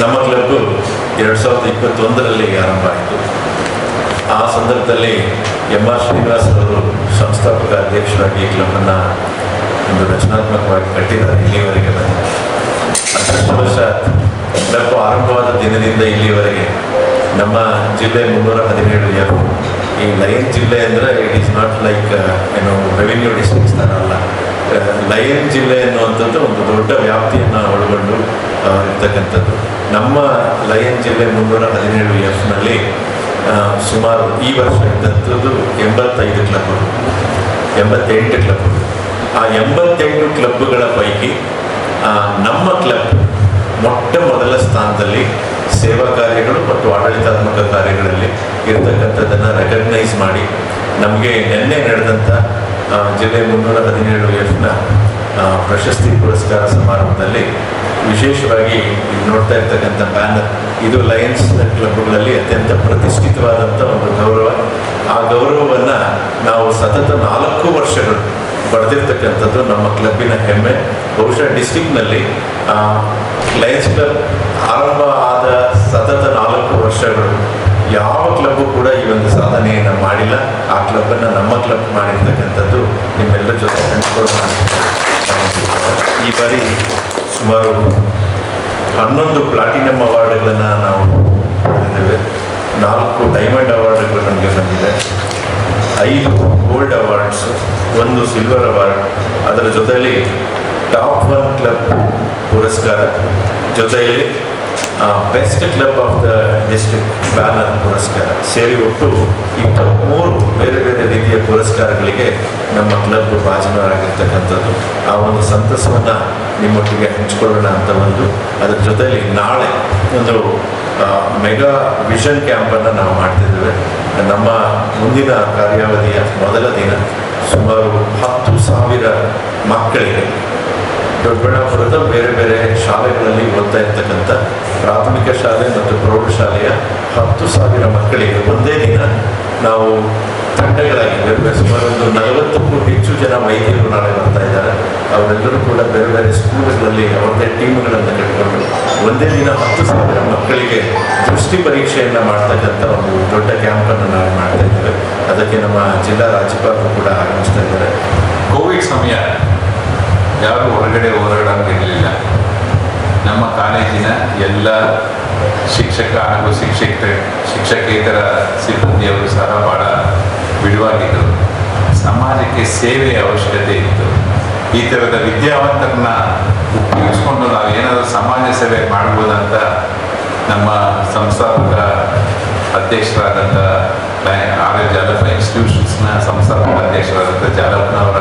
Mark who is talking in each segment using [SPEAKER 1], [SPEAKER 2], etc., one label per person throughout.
[SPEAKER 1] ನಮ್ಮ ಕ್ಲಬ್ ಎರಡು ಸಾವಿರದ ಇಪ್ಪತ್ತೊಂದರಲ್ಲಿ ಆರಂಭ ಆಯಿತು. ಆ ಸಂದರ್ಭದಲ್ಲಿ ಎಂ ಆರ್ ಶ್ರೀನಿವಾಸ್ ಅವರು ಸಂಸ್ಥಾಪಕ ಅಧ್ಯಕ್ಷರಾಗಿ ಈ ಕ್ಲಬ್ಬನ್ನು ಒಂದು ರಚನಾತ್ಮಕವಾಗಿ ಕಟ್ಟಿದ್ದಾರೆ ಇಲ್ಲಿವರೆಗೆ ಬಂದು. ವರ್ಷ ಕ್ಲಬ್ ಆರಂಭವಾದ ದಿನದಿಂದ ಇಲ್ಲಿವರೆಗೆ ನಮ್ಮ ಜಿಲ್ಲೆ ಮುನ್ನೂರ ಹದಿನೇಳು ಎಫ್, ಈ ಲಯನ್ ಜಿಲ್ಲೆ ಅಂದರೆ ಇಟ್ ಈಸ್ ನಾಟ್ ಲೈಕ್ ಏನು ರೆವಿನ್ಯೂ ಡಿಸ್ಟ್ರಿಕ್ಸ್ ಥರ ಅಲ್ಲ. ಲಯನ್ ಜಿಲ್ಲೆ ಅನ್ನುವಂಥದ್ದು ಒಂದು ದೊಡ್ಡ ವ್ಯಾಪ್ತಿಯನ್ನು ಒಳಗೊಂಡು ಇರ್ತಕ್ಕಂಥದ್ದು. ನಮ್ಮ ಲಯನ್ ಜಿಲ್ಲೆ ಮುನ್ನೂರ ಹದಿನೇಳು ಎಫ್ನಲ್ಲಿ ಸುಮಾರು ಈ ವರ್ಷ ಇದ್ದಂಥದ್ದು ಎಂಬತ್ತೈದು ಕ್ಲಬ್ಗಳು, ಎಂಬತ್ತೆಂಟು ಕ್ಲಬ್ಗಳು. ಆ ಎಂಬತ್ತೆಂಟು ಕ್ಲಬ್ಗಳ ಪೈಕಿ ನಮ್ಮ ಕ್ಲಬ್ ಮೊಟ್ಟ ಮೊದಲ ಸ್ಥಾನದಲ್ಲಿ ಸೇವಾ ಕಾರ್ಯಗಳು ಮತ್ತು ಆಡಳಿತಾತ್ಮಕ ಕಾರ್ಯಗಳಲ್ಲಿ ಇರತಕ್ಕಂಥದ್ದನ್ನು ರೆಕಗ್ನೈಸ್ ಮಾಡಿ, ನಮಗೆ ನಿನ್ನೆ ನಡೆದಂಥ ಜಿಲ್ಲೆ ಮುನ್ನೂರ ಹದಿನೇಳು ಎಫ್ನ ಪ್ರಶಸ್ತಿ ಪುರಸ್ಕಾರ ಸಮಾರಂಭದಲ್ಲಿ ವಿಶೇಷವಾಗಿ ನೋಡ್ತಾ ಇರ್ತಕ್ಕಂಥ ಬ್ಯಾನರ್ ಇದು ಲಯನ್ಸ್ ಕ್ಲಬ್ಗಳಲ್ಲಿ ಅತ್ಯಂತ ಪ್ರತಿಷ್ಠಿತವಾದಂಥ ಒಂದು ಗೌರವ. ಆ ಗೌರವವನ್ನು ನಾವು ಸತತ ನಾಲ್ಕು ವರ್ಷಗಳು ಪಡೆದಿರ್ತಕ್ಕಂಥದ್ದು ನಮ್ಮ ಕ್ಲಬ್ಬಿನ ಹೆಮ್ಮೆ. ಬಹುಶಃ ಡಿಸ್ಟಿಕ್ನಲ್ಲಿ ಲಯನ್ಸ್ ಕ್ಲಬ್ ಆರಂಭ ಆದ ಸತತ ನಾಲ್ಕು ವರ್ಷಗಳು ಯಾವ ಕ್ಲಬ್ಬು ಕೂಡ ಈ ಒಂದು ಸಾಧನೆಯನ್ನು ಮಾಡಿಲ್ಲ. ಆ ಕ್ಲಬ್ಬನ್ನು ನಮ್ಮ ಕ್ಲಬ್ ಮಾಡಿರ್ತಕ್ಕಂಥದ್ದು ನಿಮ್ಮೆಲ್ಲರ ಜೊತೆ ಹಂಚ್ಕೊಳ್ಳೋಣ. ಈ ಬಾರಿ ಸುಮಾರು ಹನ್ನೊಂದು ಪ್ಲಾಟಿನಮ್ ಅವಾರ್ಡ್ಗಳನ್ನು ನಾವು ಪಡೆದಿದ್ದೇವೆ ನಾಲ್ಕು ಡೈಮಂಡ್ ಅವಾರ್ಡ್ಗಳು ನಮಗೆ ಬಂದಿದೆ. ಐದು ಗೋಲ್ಡ್ ಅವಾರ್ಡ್ಸ್, ಒಂದು ಸಿಲ್ವರ್ ಅವಾರ್ಡ್. ಅದರ ಜೊತೆಯಲ್ಲಿ ಟಾಪ್ ಒನ್ ಕ್ಲಬ್ ಪುರಸ್ಕಾರ ಜೊತೆಯಲ್ಲಿ best club of the district banner ಪುರಸ್ಕಾರ. ಸೇರಿ ಒಟ್ಟು ಇಪ್ಪತ್ತ್ಮೂರು ಬೇರೆ ಬೇರೆ ರೀತಿಯ ಪುರಸ್ಕಾರಗಳಿಗೆ ನಮ್ಮ ಕ್ಲಬ್ ಭಾಜನರಾಗಿರ್ತಕ್ಕಂಥದ್ದು. ಆ ಒಂದು ಸಂತಸವನ್ನು ನಿಮ್ಮೊಟ್ಟಿಗೆ ಹಂಚಿಕೊಳ್ಳೋಣ ಅಂತ ಒಂದು ಅದರ ಜೊತೆಯಲ್ಲಿ ನಾಳೆ ಒಂದು ಮೆಗಾ ವಿಷನ್ ಕ್ಯಾಂಪನ್ನು ನಾವು ಮಾಡ್ತಿದ್ದೇವೆ. ನಮ್ಮ ಮುಂದಿನ ಕಾರ್ಯಾವಧಿಯ ಮೊದಲ ದಿನ ಸುಮಾರು ಹತ್ತು ಸಾವಿರ ಮಕ್ಕಳಿಗೆ ದೊಡ್ಡಬಳ್ಳಾಪುರದ ಬೇರೆ ಬೇರೆ ಶಾಲೆಗಳಲ್ಲಿ ಓದ್ತಾ ಇರ್ತಕ್ಕಂಥ ಪ್ರಾಥಮಿಕ ಶಾಲೆ ಮತ್ತು ಪ್ರೌಢಶಾಲೆಯ ಹತ್ತು ಸಾವಿರ ಮಕ್ಕಳಿಗೆ ಒಂದೇ ದಿನ ನಾವು ತಂಡಗಳಾಗಿ, ಬೇರೆ ಸುಮಾರು ಒಂದು ನಲವತ್ತಕ್ಕೂ ಹೆಚ್ಚು ಜನ ವೈದ್ಯರು ನಾಳೆ ಬರ್ತಾ ಇದ್ದಾರೆ. ಅವರೆಲ್ಲರೂ ಕೂಡ ಬೇರೆ ಬೇರೆ ಸ್ಕೂಲ್ಗಳಲ್ಲಿ ಅವರದೇ ಟೀಮ್ಗಳನ್ನು ಕಟ್ಟಿಕೊಂಡು ಒಂದೇ ದಿನ ಹತ್ತು ಸಾವಿರ ಮಕ್ಕಳಿಗೆ ದೃಷ್ಟಿ ಪರೀಕ್ಷೆಯನ್ನು ಮಾಡ್ತಕ್ಕಂಥ ಒಂದು ದೊಡ್ಡ ಕ್ಯಾಂಪನ್ನು ನಾವು ಮಾಡ್ತಾ ಇದ್ದೇವೆ. ಅದಕ್ಕೆ ನಮ್ಮ ಜಿಲ್ಲಾ ರಾಜ್ಯಪಾಲರು ಕೂಡ ಆಗಮಿಸ್ತಾ ಇದ್ದಾರೆ.
[SPEAKER 2] ಕೋವಿಡ್ ಸಮಯ ಯಾರು ಹೊರಗಡೆ ಹೋರಾಡೋಂಗಿರಲಿಲ್ಲ. ನಮ್ಮ ಕಾಲೇಜಿನ ಎಲ್ಲ ಶಿಕ್ಷಕ ಹಾಗೂ ಶಿಕ್ಷಕ ಶಿಕ್ಷಕೇತರ ಸಿಬ್ಬಂದಿಯವರು ಸಹ ಭಾಳ ಬಿಡುವಾಗಿದ್ದರು. ಸಮಾಜಕ್ಕೆ ಸೇವೆಯ ಅವಶ್ಯಕತೆ ಇತ್ತು. ಈ ಥರದ ವಿದ್ಯಾವಂತರನ್ನ ಉಪಯೋಗಿಸ್ಕೊಂಡು ನಾವು ಏನಾದರೂ ಸಮಾಜ ಸೇವೆ ಮಾಡ್ಬೋದಂತ ನಮ್ಮ ಸಂಸ್ಥಾಪಕ ಅಧ್ಯಕ್ಷರಾದಂಥ ಆರ್ ಎಸ್ ಜಾಲಪ್ಪ ಇನ್ಸ್ಟಿಟ್ಯೂಷನ್ಸ್ನ ಸಂಸ್ಥಾಪಕ ಅಧ್ಯಕ್ಷರಾದಂಥ ಜಾಲಪ್ಪನವರ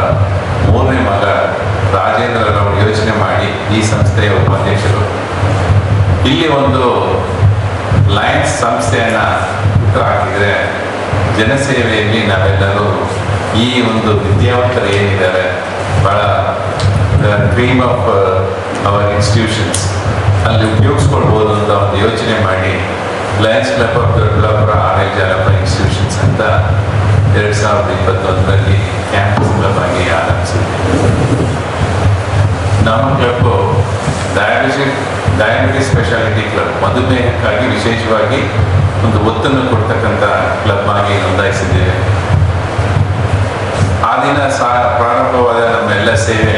[SPEAKER 2] ಮೂರನೇ ಮಗ ರಾಜೇಂದ್ರರವರು ಯೋಚನೆ ಮಾಡಿ ಈ ಸಂಸ್ಥೆಯ ಉಪಾಧ್ಯಕ್ಷರು. ಇಲ್ಲಿ ಒಂದು ಲಯನ್ಸ್ ಸಂಸ್ಥೆಯನ್ನು ಹಾಕಿದರೆ ಜನಸೇವೆಯಲ್ಲಿ ನಾವೆಲ್ಲರೂ ಈ ಒಂದು ವಿದ್ಯಾವಂತರು ಏನಿದ್ದಾರೆ ಭಾಳ ಡ್ರೀಮ್ ಆಫ್ ಅವರ್ ಇನ್ಸ್ಟಿಟ್ಯೂಷನ್ಸ್ ಅಲ್ಲಿ ಉಪಯೋಗಿಸ್ಕೊಳ್ಬೋದು ಅಂತ ಒಂದು ಯೋಚನೆ ಮಾಡಿ lions club of Doddaballapur R institutions ಅಂತ ಎರಡು ಸಾವಿರದ ಇಪ್ಪತ್ತೊಂದರಲ್ಲಿ ಕ್ಯಾಂಪಸ್ ಕ್ಲಬ್ ಆಗಿ ಆರಂಭಿಸಿದೆ. ನಮ್ಮ club diabetic diabetes speciality club ಮಧುಮೇಹಕ್ಕಾಗಿ ವಿಶೇಷವಾಗಿ ಒಂದು ಒತ್ತನ್ನು ಕೊಡ್ತಕ್ಕಂಥ ಕ್ಲಬ್ ಆಗಿ ನೋಂದಾಯಿಸಿದ್ದೇವೆ ಆ ದಿನ ಸಹ ಪ್ರಾರಂಭವಾದ ನಮ್ಮೆಲ್ಲ ಸೇವೆ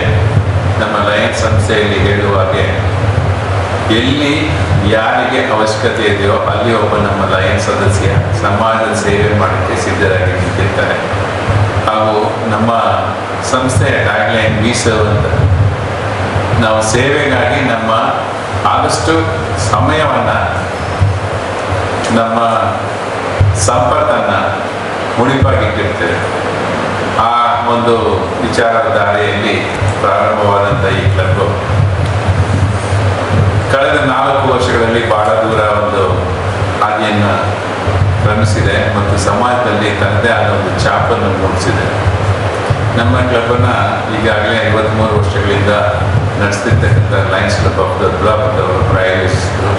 [SPEAKER 2] ನಮ್ಮ ಲಯನ್ಸ್ ಸಂಸ್ಥೆಯಲ್ಲಿ ಹೇಳುವ ಹಾಗೆ ಎಲ್ಲಿ ಯಾರಿಗೆ ಅವಶ್ಯಕತೆ ಇದೆಯೋ ಅಲ್ಲಿ ಒಬ್ಬ ನಮ್ಮ ಲಯನ್ ಸದಸ್ಯ ಸಮಾಜದ ಸೇವೆ ಮಾಡೋಕ್ಕೆ ಸಿದ್ಧರಾಗಿ ನಿಂತಿರ್ತಾರೆ. ಹಾಗೂ ನಮ್ಮ ಸಂಸ್ಥೆಯ ಟ್ಯಾಗ್ಲೈನ್ ವಿ ಸರ್ವ್ ಅಂತ ನಾವು ಸೇವೆಗಾಗಿ ನಮ್ಮ ಆದಷ್ಟು ಸಮಯವನ್ನು, ನಮ್ಮ ಸಂಪತ್ತನ್ನು ಮುಡಿಪಾಗಿಟ್ಟಿರ್ತೇವೆ ಆ ಒಂದು ವಿಚಾರಧಾರೆಯಲ್ಲಿ ಪ್ರಾರಂಭವಾದಂಥ ಈ ಕ್ಲಬ್. ಕಳೆದ ನಾಲ್ಕು ವರ್ಷಗಳಲ್ಲಿ ಬಹಳ ದೂರ ಒಂದು ಹಾದಿಯನ್ನು ಕ್ರಮಿಸಿದೆ ಮತ್ತು ಸಮಾಜದಲ್ಲಿ ತನ್ನದೇ ಆದ ಒಂದು ಛಾಪನ್ನು ಮೂಡಿಸಿದೆ. ನಮ್ಮ ಕ್ಲಬ್ಬನ್ನು ಈಗಾಗಲೇ ಐವತ್ತ್ಮೂರು ವರ್ಷಗಳಿಂದ ನಡೆಸ್ತಿರ್ತಕ್ಕಂಥ ಲಯನ್ಸ್ ಕ್ಲಬ್ ಆಫ್ ದೊಡ್ಡಬಳ್ಳಾಪುರದವರು ಪ್ರಾಯೋಜಿಸಿದರು.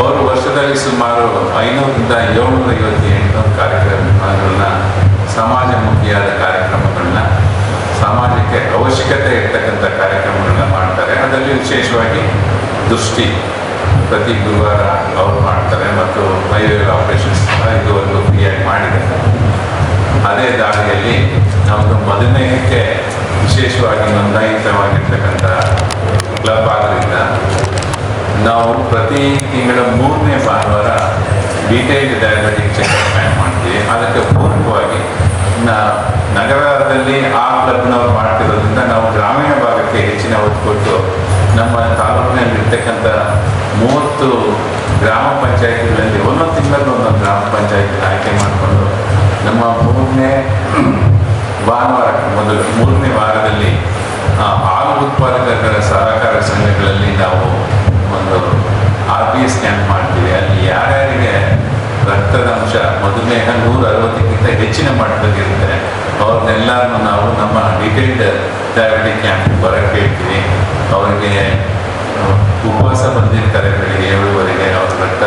[SPEAKER 2] ಅವರು ವರ್ಷದಲ್ಲಿ ಸುಮಾರು ಐನೂರರಿಂದ ಏಳ್ನೂರ ಐವತ್ತು ಎಂಟುನೂರು ಕಾರ್ಯಕ್ರಮಗಳನ್ನ, ಸಮಾಜಮುಖಿಯಾದ ಕಾರ್ಯಕ್ರಮಗಳನ್ನ, ಸಮಾಜಕ್ಕೆ ಅವಶ್ಯಕತೆ ಇರ್ತಕ್ಕಂಥ ಮಾಡ್ತಾರೆ ವಿಶೇಷವಾಗಿ ದೃಷ್ಟಿ, ಪ್ರತಿ ಗುರುವಾರ ಅವರು ಮಾಡ್ತಾರೆ ಮತ್ತು ಹೈವೇ ಆಪರೇಷನ್ಸ್ ಇದುವರೆಗೂ ಫ್ರೀಯಾಗಿ ಮಾಡಿದೆ. ಅದೇ ದಾಳಿಯಲ್ಲಿ ನಮ್ಮದು ಮಧುಮೇಹಕ್ಕೆ ವಿಶೇಷವಾಗಿ ನೋಂದಾಯಿತವಾಗಿರ್ತಕ್ಕಂಥ ಕ್ಲಬ್ ಆದ್ರಿಂದ ನಾವು ಪ್ರತಿ ತಿಂಗಳ ಮೂರನೇ ಭಾನುವಾರ ಡೀಟೇಲ್ಡ್ ಡಯಾಬಿಟಿಕ್ ಚೆಕಪ್ ಪ್ಲಾನ್ ಮಾಡ್ತೀವಿ. ಅದಕ್ಕೆ ಪೂರ್ವವಾಗಿ ನಗರದಲ್ಲಿ ಆ ಕ್ಲಬ್ನವ್ರು ಮಾಡ್ತಿರೋದ್ರಿಂದ ನಾವು ಗ್ರಾಮೀಣ ಹೆಚ್ಚಿನ ಒತ್ತು ಕೊಟ್ಟು ನಮ್ಮ ತಾಲೂಕಿನಲ್ಲಿರ್ತಕ್ಕಂಥ ಮೂವತ್ತು ಗ್ರಾಮ ಪಂಚಾಯಿತಿಗಳಲ್ಲಿ ಒಂದೊಂದು ತಿಂಗಳಲ್ಲಿ ಒಂದೊಂದು ಗ್ರಾಮ ಪಂಚಾಯತಿ ಆಯ್ಕೆ ಮಾಡಿಕೊಂಡು ನಮ್ಮ ಮೂರನೇ ಭಾನುವಾರ ಮೊದಲು ಮೂರನೇ ವಾರದಲ್ಲಿ ಹಾಲು ಉತ್ಪಾದಕರ ಸಹಕಾರ ಸಂಘಗಳಲ್ಲಿ ನಾವು ಒಂದು ಆರ್ ಬಿ ಎಸ್ ಮಾಡ್ತೀವಿ. ಅಲ್ಲಿ ಯಾರ್ಯಾರಿಗೆ ರಕ್ತದ ಅಂಶ, ಮಧುಮೇಹ ನೂರ ಅರವತ್ತಕ್ಕಿಂತ ಹೆಚ್ಚಿನ ಮಟ್ಟದಲ್ಲಿ ಇರುತ್ತೆ ಅವ್ರನ್ನೆಲ್ಲರನ್ನು ನಾವು ನಮ್ಮ ಡಿಟೇಲ್ಡ್ ಡಯಾಬಿಟಿಕ್ ಕ್ಯಾಂಪ್ ಬರಕ್ಕೆ ಹೇಳ್ತೀವಿ ಅವರಿಗೆ ಉಪವಾಸ ಬಂದಿರ್ತಾರೆ ಬೆಳಿಗ್ಗೆ ಏಳುವರೆಗೆ. ಅವ್ರ ರಕ್ತ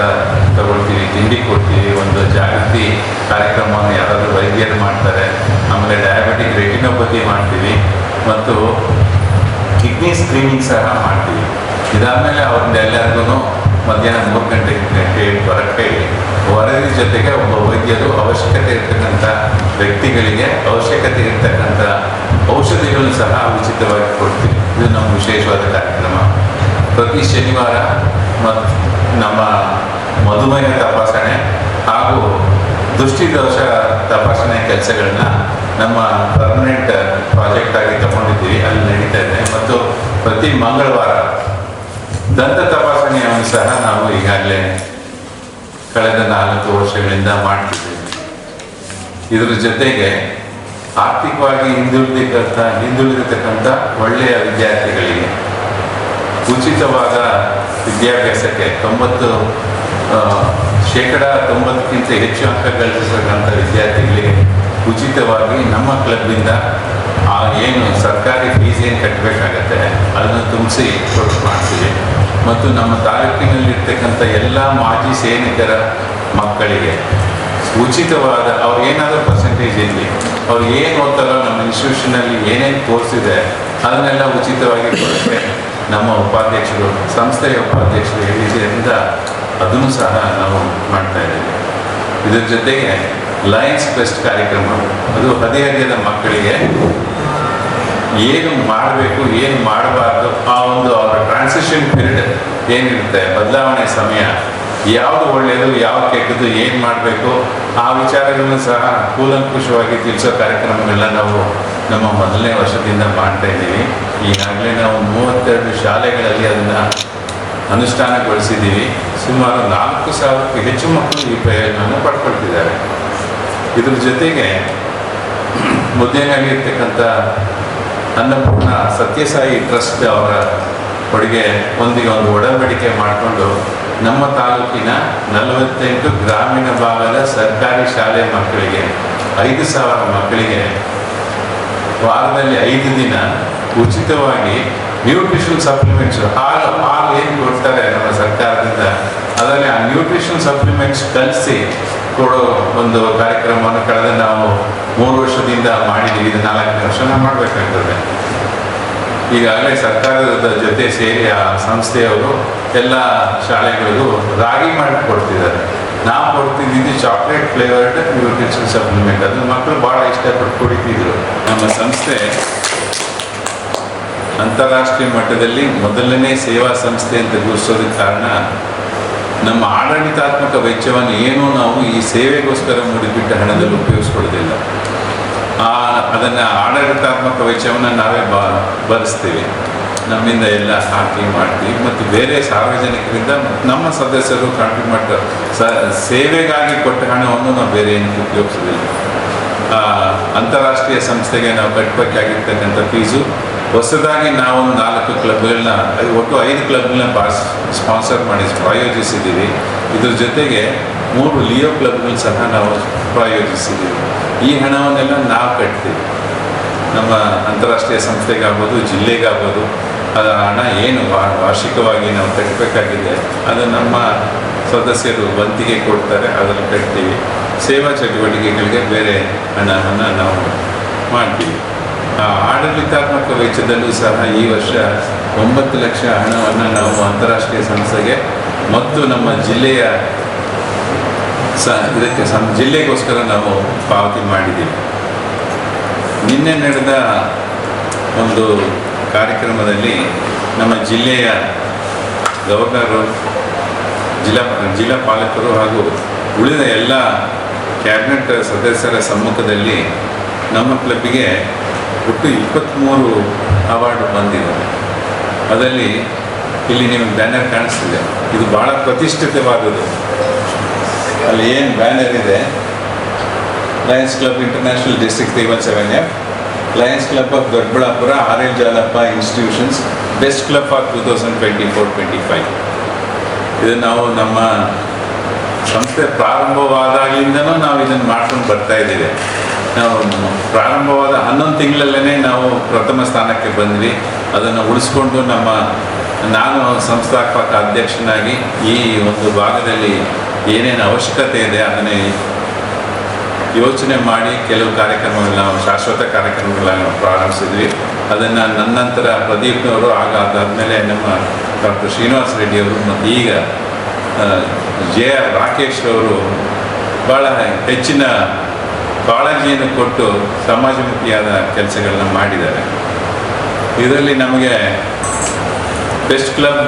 [SPEAKER 2] ತಗೊಳ್ತೀವಿ, ತಿಂಡಿ ಕೊಡ್ತೀವಿ. ಒಂದು ಜಾಗೃತಿ ಕಾರ್ಯಕ್ರಮವನ್ನು ಯಾರಾದರೂ ವೈದ್ಯರು ಮಾಡ್ತಾರೆ. ಆಮೇಲೆ ಡಯಾಬಿಟಿಕ್ ರೆಟಿನೋಪತಿ ಮಾಡ್ತೀವಿ. ಮತ್ತು ಕಿಡ್ನಿ ಸ್ಕ್ರೀನಿಂಗ್ ಸಹ ಮಾಡ್ತೀವಿ. ಇದಾದಮೇಲೆ ಅವ್ರನ್ನೆಲ್ಲರಿಗೂ ಮಧ್ಯಾಹ್ನ ಮೂರು ಗಂಟೆಗೆ ಗಂಟೆ ಬರಕ್ಕೆ ವರದಿ ಜೊತೆಗೆ ಒಬ್ಬ ವೈದ್ಯರು ಅವಶ್ಯಕತೆ ಇರ್ತಕ್ಕಂಥ ವ್ಯಕ್ತಿಗಳಿಗೆ ಅವಶ್ಯಕತೆ ಇರ್ತಕ್ಕಂಥ ಔಷಧಿಗಳನ್ನು ಸಹ ಉಚಿತವಾಗಿ ಕೊಡ್ತೀವಿ. ಇದು ನಮ್ಮ ವಿಶೇಷವಾದ ಕಾರ್ಯಕ್ರಮ. ಪ್ರತಿ ಶನಿವಾರ ಮತ್ತು ನಮ್ಮ ಮಧುಮೇಹ ತಪಾಸಣೆ ಹಾಗೂ ದುಷ್ಟಿದೋಷ ತಪಾಸಣೆ ಕೆಲಸಗಳನ್ನ ನಮ್ಮ ಪರ್ಮನೆಂಟ್ ಪ್ರಾಜೆಕ್ಟ್ ಆಗಿ ತಗೊಂಡಿದ್ದೀವಿ. ಅಲ್ಲಿ ನಡೀತಾ ಇದೆ. ಮತ್ತು ಪ್ರತಿ ಮಂಗಳವಾರ ದಂತ ತಪಾಸಣೆಯನ್ನು ಸಹ ನಾವು ಈಗಾಗಲೇ ಕಳೆದ ನಾಲ್ಕು ವರ್ಷಗಳಿಂದ ಮಾಡ್ತಿದ್ದೇವೆ ಇದರ ಜೊತೆಗೆ ಆರ್ಥಿಕವಾಗಿ ಹಿಂದುಳಿದಿರ್ತಕ್ಕಂಥ ಹಿಂದುಳಿದಿರ್ತಕ್ಕಂಥ ಒಳ್ಳೆಯ ವಿದ್ಯಾರ್ಥಿಗಳಿಗೆ ಉಚಿತವಾದ ವಿದ್ಯಾಭ್ಯಾಸಕ್ಕೆ ತೊಂಬತ್ತು ಶೇಕಡ ತೊಂಬತ್ತಕ್ಕಿಂತ ಹೆಚ್ಚು ಅಂಕ ಗಳಿಸತಕ್ಕಂಥ ವಿದ್ಯಾರ್ಥಿಗಳಿಗೆ ಉಚಿತವಾಗಿ ನಮ್ಮ ಕ್ಲಬ್ಬಿಂದ ಆ, ಏನು ಸರ್ಕಾರಿ ಫೀಸ್ ಏನು ಕಟ್ಟಬೇಕಾಗತ್ತೆ ಅದನ್ನು ತುಂಬಿಸಿ ಕೊಟ್ಟು ಮಾಡ್ತೀವಿ. ಮತ್ತು ನಮ್ಮ ತಾಲೂಕಿನಲ್ಲಿರ್ತಕ್ಕಂಥ ಎಲ್ಲ ಮಾಜಿ ಸೈನಿಕರ ಮಕ್ಕಳಿಗೆ ಉಚಿತವಾದ ಅವ್ರು ಏನಾದರೂ ಪರ್ಸೆಂಟೇಜ್ ಇರಲಿ, ಅವ್ರು ಏನು ಓದ್ತಾರೋ ನಮ್ಮ ಇನ್ಸ್ಟಿಟ್ಯೂಷನಲ್ಲಿ ಏನೇನು ಕೋರ್ಸ್ ಇದೆ ಅದನ್ನೆಲ್ಲ ಉಚಿತವಾಗಿ ಕೊಡುತ್ತೆ ನಮ್ಮ ಉಪಾಧ್ಯಕ್ಷರು, ಸಂಸ್ಥೆಯ ಉಪಾಧ್ಯಕ್ಷರು ಹೇಳಿದ್ರಿಂದ ಅದನ್ನು ಸಹ ನಾವು ಮಾಡ್ತಾ ಇದ್ದೀವಿ. ಇದರ ಜೊತೆಗೆ ಲಯನ್ಸ್ ಫೆಸ್ಟ್ ಕಾರ್ಯಕ್ರಮ, ಅದು ಹದಿಹರೆಯದ ಮಕ್ಕಳಿಗೆ ಏನು ಮಾಡಬೇಕು, ಏನು ಮಾಡಬಾರ್ದು, ಆ ಒಂದು ಅವರ ಟ್ರಾನ್ಸಿಷನ್ ಪೀರಿಯಡ್ ಏನಿರುತ್ತೆ, ಬದಲಾವಣೆ ಸಮಯ, ಯಾವುದು ಒಳ್ಳೆಯದು ಯಾವ ಕೆಟ್ಟದ್ದು, ಏನು ಮಾಡಬೇಕು, ಆ ವಿಚಾರಗಳನ್ನು ಸಹ ಕೂಲಂಕುಷವಾಗಿ ತಿಳಿಸೋ ಕಾರ್ಯಕ್ರಮಗಳನ್ನ ನಾವು ನಮ್ಮ ಮೊದಲನೇ ವರ್ಷದಿಂದ ಮಾಡ್ತಾ ಇದ್ದೀವಿ. ಈಗಾಗಲೇ ನಾವು ಮೂವತ್ತೆರಡು ಶಾಲೆಗಳಲ್ಲಿ ಅದನ್ನು ಅನುಷ್ಠಾನಗೊಳಿಸಿದ್ದೀವಿ. ಸುಮಾರು ನಾಲ್ಕು ಸಾವಿರಕ್ಕೂ ಹೆಚ್ಚು ಮಕ್ಕಳು ಈ ಪ್ರಯೋಜನವನ್ನು ಪಡ್ಕೊಳ್ತಿದ್ದಾರೆ. ಇದ್ರ ಜೊತೆಗೆ ಮುದ್ದೇನಾಗಿರ್ತಕ್ಕಂಥ ಅನ್ನಪೂರ್ಣ ಸತ್ಯಸಾಯಿ ಟ್ರಸ್ಟ್ ಅವರ ಕೊಡುಗೆ ಒಂದಿಗೆ ಒಂದು ಒಡಂಬಡಿಕೆ ಮಾಡಿಕೊಂಡು ನಮ್ಮ ತಾಲೂಕಿನ ನಲವತ್ತೆಂಟು ಗ್ರಾಮೀಣ ಭಾಗದ ಸರ್ಕಾರಿ ಶಾಲೆ ಮಕ್ಕಳಿಗೆ, ಐದು ಸಾವಿರ ಮಕ್ಕಳಿಗೆ ವಾರದಲ್ಲಿ ಐದು ದಿನ ಉಚಿತವಾಗಿ ನ್ಯೂಟ್ರಿಷನ್ ಸಪ್ಲಿಮೆಂಟ್ಸ್ ಹಾಲು ಹಾಲು ಏನು ಕೊಡ್ತಾರೆ ನಮ್ಮ ಸರ್ಕಾರದಿಂದ, ಅದರಲ್ಲಿ ಆ ನ್ಯೂಟ್ರಿಷನ್ ಸಪ್ಲಿಮೆಂಟ್ಸ್ ಕಲಿಸಿ ಕೊಡೋ ಒಂದು ಕಾರ್ಯಕ್ರಮವನ್ನು ಕಳೆದ ನಾವು ಮೂರು ವರ್ಷದಿಂದ ಮಾಡಿದ್ದೀವಿ, ಇದು ನಾಲ್ಕು ವರ್ಷನ ಮಾಡಬೇಕಾಗ್ತದೆ. ಈಗಾಗಲೇ ಸರ್ಕಾರದ ಜೊತೆ ಸೇರಿ ಆ ಸಂಸ್ಥೆಯವರು ಎಲ್ಲ ಶಾಲೆಗಳಿಗೂ ರಾಗಿ ಮಾಡಿ ಕೊಡ್ತಿದ್ದಾರೆ. ನಾವು ಕೊಡ್ತಿದ್ದು ಚಾಕ್ಲೇಟ್ ಫ್ಲೇವರ್ಡ್ ನ್ಯೂಟ್ರಿಷನ್ ಸಪ್ಲಿಮೆಂಟ್ ಅದನ್ನು ಮಕ್ಕಳು ಭಾಳ ಇಷ್ಟಪಟ್ಟು ಕುಡಿತಿದ್ರು. ನಮ್ಮ ಸಂಸ್ಥೆ ಅಂತಾರಾಷ್ಟ್ರೀಯ ಮಟ್ಟದಲ್ಲಿ ಮೊದಲನೇ ಸೇವಾ ಸಂಸ್ಥೆ ಅಂತ ಗುರುಸೋದಕ್ಕೆ ಕಾರಣ ನಮ್ಮ ಆಡಳಿತಾತ್ಮಕ ವೆಚ್ಚವನ್ನು ಏನೂ ನಾವು ಈ ಸೇವೆಗೋಸ್ಕರ ಮುಡಿಬಿಟ್ಟ ಹಣದಲ್ಲಿ ಉಪಯೋಗಿಸ್ಕೊಳ್ಳೋದಿಲ್ಲ. ಆ ಅದನ್ನು ಆಡಳಿತಾತ್ಮಕ ವೆಚ್ಚವನ್ನು ನಾವೇ ಬ ಭರಿಸ್ತೀವಿ. ನಮ್ಮಿಂದ ಎಲ್ಲ ಹಾಕಿ ಮಾಡ್ತೀವಿ ಮತ್ತು ಬೇರೆ ಸಾರ್ವಜನಿಕರಿಂದ ನಮ್ಮ ಸದಸ್ಯರು ಕಾಂಟ್ರಿಬ್ಯೂಟ್ ಸ ಸೇವೆಗಾಗಿ ಕೊಟ್ಟ ಹಣವನ್ನು ನಾವು ಬೇರೆ ಏನಕ್ಕೆ ಉಪಯೋಗಿಸೋದಿಲ್ಲ ಅಂತಾರಾಷ್ಟ್ರೀಯ ಸಂಸ್ಥೆಗೆ ನಾವು ಕಟ್ಟಬೇಕಾಗಿರ್ತಕ್ಕಂಥ ಫೀಸು ಹೊಸದಾಗಿ ನಾವೊಂದು ನಾಲ್ಕು ಕ್ಲಬ್ಗಳನ್ನ ಒಟ್ಟು ಐದು ಕ್ಲಬ್ಗಳನ್ನ ಸ್ಪಾನ್ಸರ್ ಮಾಡಿ ಪ್ರಾಯೋಜಿಸಿದ್ದೀವಿ ಇದ್ರ ಜೊತೆಗೆ ಮೂರು ಲಿಯೋ ಕ್ಲಬ್ಗಳು ಸಹ ನಾವು ಪ್ರಾಯೋಜಿಸಿದ್ದೀವಿ ಈ ಹಣವನ್ನೆಲ್ಲ ನಾವು ಕಟ್ತೀವಿ. ನಮ್ಮ ಅಂತಾರಾಷ್ಟ್ರೀಯ ಸಂಸ್ಥೆಗಾಗ್ಬೋದು, ಜಿಲ್ಲೆಗಾಗ್ಬೋದು ಅದರ ಹಣ ಏನು ವಾರ್ಷಿಕವಾಗಿ ನಾವು ಕಟ್ಟಬೇಕಾಗಿದೆ ಅದು ನಮ್ಮ ಸದಸ್ಯರು ವಂತಿಗೆ ಕೊಡ್ತಾರೆ ಅದನ್ನು ಕಟ್ತೀವಿ. ಸೇವಾ ಚಟುವಟಿಕೆಗಳಿಗೆ ಬೇರೆ ಹಣವನ್ನು ನಾವು ಮಾಡ್ತೀವಿ. ಆ ಆಡಳಿತಾತ್ಮಕ ವೆಚ್ಚದಲ್ಲೂ ಸಹ ಈ ವರ್ಷ ಒಂಬತ್ತು ಲಕ್ಷ ಹಣವನ್ನು ನಾವು ಅಂತಾರಾಷ್ಟ್ರೀಯ ಸಂಸ್ಥೆಗೆ ಮತ್ತು ನಮ್ಮ ಜಿಲ್ಲೆಯ ಸ, ಇದಕ್ಕೆ ಸಂ ಜಿಲ್ಲೆಗೋಸ್ಕರ ನಾವು ಪಾವತಿ ಮಾಡಿದ್ದೀವಿ. ನಿನ್ನೆ ನಡೆದ ಒಂದು ಕಾರ್ಯಕ್ರಮದಲ್ಲಿ ನಮ್ಮ ಜಿಲ್ಲೆಯ ಗವರ್ನರು, ಜಿಲ್ಲಾ ಜಿಲ್ಲಾ ಪಾಲಕರು ಹಾಗೂ ಉಳಿದ ಎಲ್ಲ ಕ್ಯಾಬಿನೆಟ್ ಸದಸ್ಯರ ಸಮ್ಮುಖದಲ್ಲಿ ನಮ್ಮ ಕ್ಲಬ್ಗೆ ಒಟ್ಟು ಇಪ್ಪತ್ತ್ಮೂರು ಅವಾರ್ಡ್ ಬಂದಿದೆ. ಅದರಲ್ಲಿ ಇಲ್ಲಿ ನಿಮಗೆ ಬ್ಯಾನರ್ ಕಾಣಿಸ್ತಿದೆ. ಇದು ಭಾಳ ಪ್ರತಿಷ್ಠಿತವಾದದ್ದು. ಅಲ್ಲಿ ಏನು ಬ್ಯಾನರ್ ಇದೆ? Lions club international district three one seven F lions club of Doddaballapur R L Jalappa institutions best club for two thousand twenty four twenty five ಇದು ನಾವು ನಮ್ಮ ಸಂಸ್ಥೆ ಪ್ರಾರಂಭವಾದಾಗಲಿಂದನೂ ನಾವು ಇದನ್ನು ಮಾಡ್ಕೊಂಡು ಬರ್ತಾ ಇದ್ದೀವಿ. ನಾವು ಪ್ರಾರಂಭವಾದ ಹನ್ನೊಂದು ತಿಂಗಳಲ್ಲೇ ನಾವು ಪ್ರಥಮ ಸ್ಥಾನಕ್ಕೆ ಬಂದ್ವಿ. ಅದನ್ನು ಉಳಿಸ್ಕೊಂಡು ನಮ್ಮ, ನಾನು ಸಂಸ್ಥಾಪಕ ಅಧ್ಯಕ್ಷನಾಗಿ ಈ ಒಂದು ಭಾಗದಲ್ಲಿ ಏನೇನು ಅವಶ್ಯಕತೆ ಇದೆ ಅದನ್ನೇ ಯೋಚನೆ ಮಾಡಿ ಕೆಲವು ಕಾರ್ಯಕ್ರಮಗಳನ್ನ ನಾವು ಶಾಶ್ವತ ಕಾರ್ಯಕ್ರಮಗಳನ್ನ ಪ್ರಾರಂಭಿಸಿದ್ವಿ. ಅದನ್ನು ನನ್ನ ನಂತರ ಪ್ರದೀಪ್ನವರು ಆಗ ಅದಾದಮೇಲೆ ನಮ್ಮ ಡಾಕ್ಟರ್ ಶ್ರೀನಿವಾಸ ರೆಡ್ಡಿ ಅವರು ಮತ್ತು ಈಗ ಜೆ ಆರ್ ರಾಕೇಶ್ ಅವರು ಭಾಳ ಹೆಚ್ಚಿನ ಕಾಳಜಿಯನ್ನು ಕೊಟ್ಟು ಸಮಾಜಮುಖಿಯಾದ ಕೆಲಸಗಳನ್ನ ಮಾಡಿದ್ದಾರೆ. ಇದರಲ್ಲಿ ನಮಗೆ ಬೆಸ್ಟ್ ಕ್ಲಬ್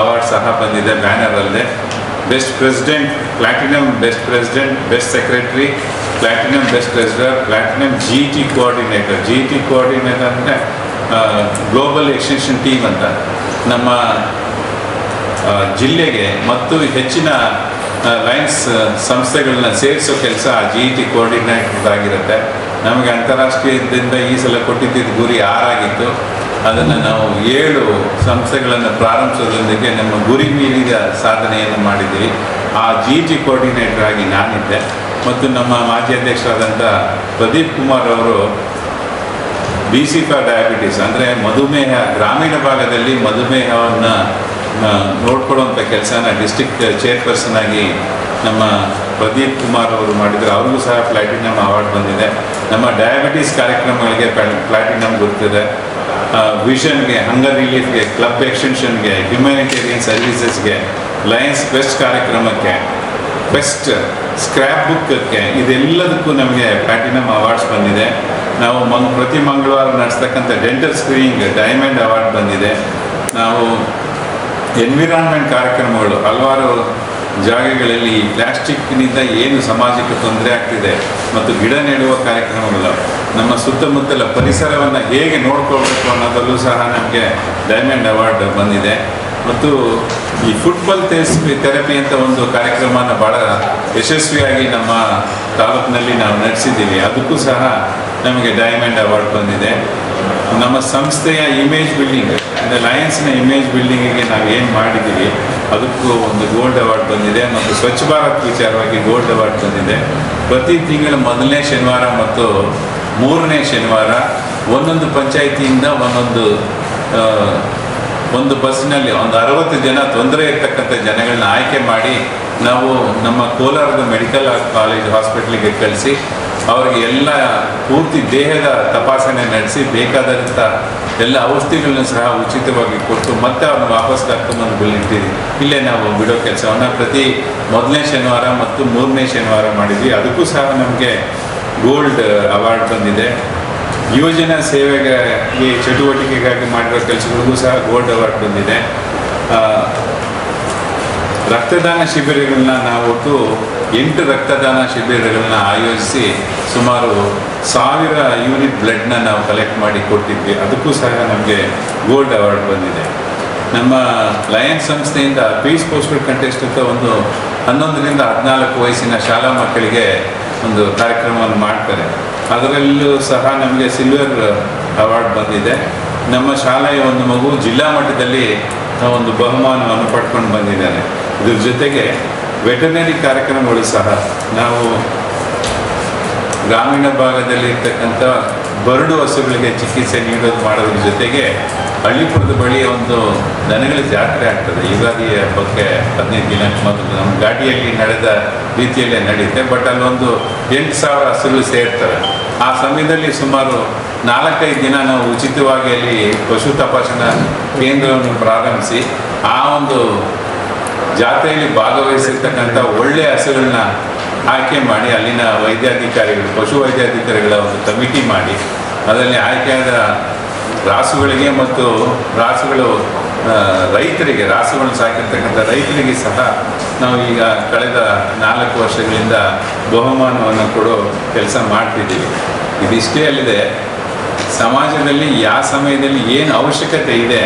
[SPEAKER 2] ಅವಾರ್ಡ್ ಸಹ ಬಂದಿದೆ ಬ್ಯಾನರಲ್ಲೇ best president platinum best president best secretary platinum best treasurer platinum G T coordinator G T coordinator ಅಂದರೆ ಗ್ಲೋಬಲ್ ಎಕ್ಸ್ಟೆನ್ಷನ್ ಟೀಮ್ ಅಂತ. ನಮ್ಮ ಜಿಲ್ಲೆಗೆ ಮತ್ತು ಹೆಚ್ಚಿನ ಲೈನ್ಸ್ ಸಂಸ್ಥೆಗಳನ್ನ ಸೇರಿಸೋ ಕೆಲಸ ಜಿ ಟಿ ಕೋಆರ್ಡಿನೇಟರ್ ಆಗಿರುತ್ತೆ ನಮಗೆ ಅಂತಾರಾಷ್ಟ್ರೀಯದಿಂದ ಈ ಸಲ ಕೊಟ್ಟಿದ್ದ ಗುರಿ ಆರಾಗಿತ್ತು ಅದನ್ನು ನಾವು ಏಳು ಸಂಸ್ಥೆಗಳನ್ನು ಪ್ರಾರಂಭಿಸೋದ್ರೊಂದಿಗೆ ನಮ್ಮ ಗುರಿ ಮೀರಿದ ಸಾಧನೆಯನ್ನು ಮಾಡಿದ್ದೀವಿ. ಆ ಜಿ ಜಿ ಕೋಆರ್ಡಿನೇಟರ್ ಆಗಿ ನಾನಿದ್ದೆ. ಮತ್ತು ನಮ್ಮ ಮಾಜಿ ಅಧ್ಯಕ್ಷರಾದಂಥ ಪ್ರದೀಪ್ ಕುಮಾರ್ ಅವರು ಬಿ ಸಿ ಫಾರ್ ಡಯಾಬಿಟಿಸ್ ಅಂದರೆ ಮಧುಮೇಹ, ಗ್ರಾಮೀಣ ಭಾಗದಲ್ಲಿ ಮಧುಮೇಹವನ್ನು ನೋಡ್ಕೊಳ್ಳುವಂಥ ಕೆಲಸನ ಡಿಸ್ಟಿಕ್ ಚೇರ್ಪರ್ಸನ್ ಆಗಿ ನಮ್ಮ ಪ್ರದೀಪ್ ಕುಮಾರ್ ಅವರು ಮಾಡಿದ್ರು. ಅವ್ರಿಗೂ ಸಹ ಪ್ಲಾಟಿನಮ್ ಅವಾರ್ಡ್ ಬಂದಿದೆ. ನಮ್ಮ ಡಯಾಬಿಟೀಸ್ ಕಾರ್ಯಕ್ರಮಗಳಿಗೆ ಪ್ಲಾಟಿನಮ್ ಗೊತ್ತಿದೆ. ವಿಷನ್ಗೆ ಹಂಗರ್ ರಿಲೀಫ್ಗೆ ಕ್ಲಬ್ ಎಕ್ಸ್ಟೆನ್ಷನ್ಗೆ ಹ್ಯುಮ್ಯಾನಿಟೇರಿಯನ್ ಸರ್ವಿಸಸ್ಗೆ ಲಯನ್ಸ್ ಬೆಸ್ಟ್ ಕಾರ್ಯಕ್ರಮಕ್ಕೆ ಬೆಸ್ಟ್ ಸ್ಕ್ರ್ಯಾಪ್ ಬುಕ್ಕಕ್ಕೆ ಇದೆಲ್ಲದಕ್ಕೂ ನಮಗೆ ಪ್ಲಾಟಿನಮ್ ಅವಾರ್ಡ್ಸ್ ಬಂದಿದೆ. ನಾವು ಮಂಗ್, ಪ್ರತಿ ಮಂಗಳವಾರ ನಡೆಸ್ತಕ್ಕಂಥ ಡೆಂಟಲ್ ಸ್ಕ್ರೀನಿಂಗ್ ಡೈಮಂಡ್ ಅವಾರ್ಡ್ ಬಂದಿದೆ. ನಾವು ಎನ್ವಿರಾನ್ಮೆಂಟ್ ಕಾರ್ಯಕ್ರಮಗಳು, ಹಲವಾರು ಜಾಗಗಳಲ್ಲಿ ಪ್ಲಾಸ್ಟಿಕ್ನಿಂದ ಏನು ಸಮಾಜಕ್ಕೆ ತೊಂದರೆ ಆಗ್ತಿದೆ ಮತ್ತು ಗಿಡ ನೆಡುವ ಕಾರ್ಯಕ್ರಮಗಳು, ನಮ್ಮ ಸುತ್ತಮುತ್ತಲ ಪರಿಸರವನ್ನು ಹೇಗೆ ನೋಡ್ಕೋಬೇಕು ಅನ್ನೋದರಲ್ಲೂ ಸಹ ನಮಗೆ ಡೈಮಂಡ್ ಅವಾರ್ಡ್ ಬಂದಿದೆ. ಮತ್ತು ಈ ಫುಟ್ಬಾಲ್ ಥೆರಪಿ ಥೆರಪಿ ಅಂತ ಒಂದು ಕಾರ್ಯಕ್ರಮನ ಭಾಳ ಯಶಸ್ವಿಯಾಗಿ ನಮ್ಮ ತಾಲೂಕಿನಲ್ಲಿ ನಾವು ನಡೆಸಿದ್ದೀವಿ. ಅದಕ್ಕೂ ಸಹ ನಮಗೆ ಡೈಮಂಡ್ ಅವಾರ್ಡ್ ಬಂದಿದೆ. ನಮ್ಮ ಸಂಸ್ಥೆಯ ಇಮೇಜ್ ಬಿಲ್ಡಿಂಗ್ ಅಂದರೆ ಲಯನ್ಸ್ನ ಇಮೇಜ್ ಬಿಲ್ಡಿಂಗಿಗೆ ನಾವು ಏನು ಮಾಡಿದ್ದೀವಿ ಅದಕ್ಕೂ ಒಂದು ಗೋಲ್ಡ್ ಅವಾರ್ಡ್ ಬಂದಿದೆ ಮತ್ತು ಸ್ವಚ್ಛ ಭಾರತ್ ವಿಚಾರವಾಗಿ ಗೋಲ್ಡ್ ಅವಾರ್ಡ್ ಬಂದಿದೆ. ಪ್ರತಿ ತಿಂಗಳ ಮೊದಲನೇ ಶನಿವಾರ ಮತ್ತು ಮೂರನೇ ಶನಿವಾರ ಒಂದೊಂದು ಪಂಚಾಯಿತಿಯಿಂದ ಒಂದೊಂದು ಒಂದು ಬಸ್ಸಿನಲ್ಲಿ ಒಂದು ಅರವತ್ತು ಜನ ತೊಂದರೆ ಇರ್ತಕ್ಕಂಥ ಜನಗಳನ್ನ ಆಯ್ಕೆ ಮಾಡಿ ನಾವು ನಮ್ಮ ಕೋಲಾರದ ಮೆಡಿಕಲ್ ಕಾಲೇಜ್ ಹಾಸ್ಪಿಟ್ಲಿಗೆ ಕಳಿಸಿ ಅವರಿಗೆ ಎಲ್ಲ ಪೂರ್ತಿ ದೇಹದ ತಪಾಸಣೆ ನಡೆಸಿ ಬೇಕಾದಂಥ ಎಲ್ಲ ಔಷಧಿಗಳನ್ನ ಸಹ ಉಚಿತವಾಗಿ ಕೊಟ್ಟು ಮತ್ತೆ ಅವ್ರನ್ನ ವಾಪಸ್ ಕರ್ಕೊಂಬಂದು ಬಿಲ್ಲಿಟ್ಟಿದ್ವಿ ಇಲ್ಲೇ ನಾವು ಬಿಡೋ ಕೆಲಸವನ್ನು ಪ್ರತಿ ಮೊದಲನೇ ಶನಿವಾರ ಮತ್ತು ಮೂರನೇ ಶನಿವಾರ ಮಾಡಿದ್ವಿ. ಅದಕ್ಕೂ ಸಹ ನಮಗೆ ಗೋಲ್ಡ್ ಅವಾರ್ಡ್ ಬಂದಿದೆ. ಯುವಜನ ಸೇವೆಗೆ ಚಟುವಟಿಕೆಗಾಗಿ ಮಾಡಿರೋ ಕೆಲಸಗಳಿಗೂ ಸಹ ಗೋಲ್ಡ್ ಅವಾರ್ಡ್ ಬಂದಿದೆ. ರಕ್ತದಾನ ಶಿಬಿರಗಳನ್ನ ನಾವು ಎಂಟು ರಕ್ತದಾನ ಶಿಬಿರಗಳನ್ನ ಆಯೋಜಿಸಿ ಸುಮಾರು ಸಾವಿರ ಯೂನಿಟ್ ಬ್ಲಡ್ನ ನಾವು ಕಲೆಕ್ಟ್ ಮಾಡಿ ಕೊಟ್ಟಿದ್ವಿ. ಅದಕ್ಕೂ ಸಹ ನಮಗೆ ಗೋಲ್ಡ್ ಅವಾರ್ಡ್ ಬಂದಿದೆ. ನಮ್ಮ ಲಯನ್ಸ್ ಸಂಸ್ಥೆಯಿಂದ ಪೀಸ್ ಪೋಸ್ಟಲ್ ಕಂಟೆಸ್ಟ್ ಅಂತ ಒಂದು ಹನ್ನೊಂದರಿಂದ ಹದಿನಾಲ್ಕು ವಯಸ್ಸಿನ ಶಾಲಾ ಮಕ್ಕಳಿಗೆ ಒಂದು ಕಾರ್ಯಕ್ರಮವನ್ನು ಮಾಡ್ತಾರೆ. ಅದರಲ್ಲೂ ಸಹ ನಮಗೆ ಸಿಲ್ವರ್ ಅವಾರ್ಡ್ ಬಂದಿದೆ. ನಮ್ಮ ಶಾಲೆಯ ಒಂದು ಮಗು ಜಿಲ್ಲಾ ಮಟ್ಟದಲ್ಲಿ ಒಂದು ಬಹುಮಾನವನ್ನು ಪಡ್ಕೊಂಡು ಬಂದಿದ್ದಾನೆ. ಇದ್ರ ಜೊತೆಗೆ ವೆಟರ್ನರಿ ಕಾರ್ಯಕ್ರಮಗಳು ಸಹ ನಾವು ಗ್ರಾಮೀಣ ಭಾಗದಲ್ಲಿ ಇರ್ತಕ್ಕಂಥ ಬರಡು ಹಸುಗಳಿಗೆ ಚಿಕಿತ್ಸೆ ನೀಡೋದು ಮಾಡೋದ್ರ ಜೊತೆಗೆ ಹಳ್ಳಿಪುರದ ಬಳಿ ಒಂದು ದನಗಳ ಜಾತ್ರೆ ಆಗ್ತದೆ. ಯುಗಾದಿಯ ಬಗ್ಗೆ ಹದಿನೈದು ದಿನ ಮೊದಲು ನಮ್ಮ ಗಾಡಿಯಲ್ಲಿ ನಡೆದ ರೀತಿಯಲ್ಲೇ ನಡೆಯುತ್ತೆ ಬಟ್ ಅಲ್ಲೊಂದು ಎಂಟು ಸಾವಿರ ಹಸುಗಳು ಸೇರ್ತವೆ ಆ ಸಮಯದಲ್ಲಿ ಸುಮಾರು ನಾಲ್ಕೈದು ದಿನ ನಾವು ಉಚಿತವಾಗಿ ಅಲ್ಲಿ ಪಶು ತಪಾಸಣಾ ಕೇಂದ್ರವನ್ನು ಪ್ರಾರಂಭಿಸಿ, ಆ ಒಂದು ಜಾತ್ರೆಯಲ್ಲಿ ಭಾಗವಹಿಸಿರ್ತಕ್ಕಂಥ ಒಳ್ಳೆಯ ಹಸುಗಳನ್ನ ಆಯ್ಕೆ ಮಾಡಿ, ಅಲ್ಲಿನ ವೈದ್ಯಾಧಿಕಾರಿಗಳು, ಪಶು ವೈದ್ಯಾಧಿಕಾರಿಗಳ ಒಂದು ಕಮಿಟಿ ಮಾಡಿ, ಅದರಲ್ಲಿ ಆಯ್ಕೆಯಾದ ರಾಸುಗಳಿಗೆ ಮತ್ತು ರಾಸುಗಳು ರೈತರಿಗೆ, ರಾಸುಗಳನ್ನು ಸಾಕಿರ್ತಕ್ಕಂಥ ರೈತರಿಗೆ ಸಹ ನಾವು ಈಗ ಕಳೆದ ನಾಲ್ಕು ವರ್ಷಗಳಿಂದ ಬಹುಮಾನವನ್ನು ಕೊಡೋ ಕೆಲಸ ಮಾಡ್ತಿದ್ದೀವಿ. ಇದಿಷ್ಟೇ ಅಲ್ಲದೆ, ಸಮಾಜದಲ್ಲಿ ಯಾವ ಸಮಯದಲ್ಲಿ ಏನು ಅವಶ್ಯಕತೆ ಇದೆ,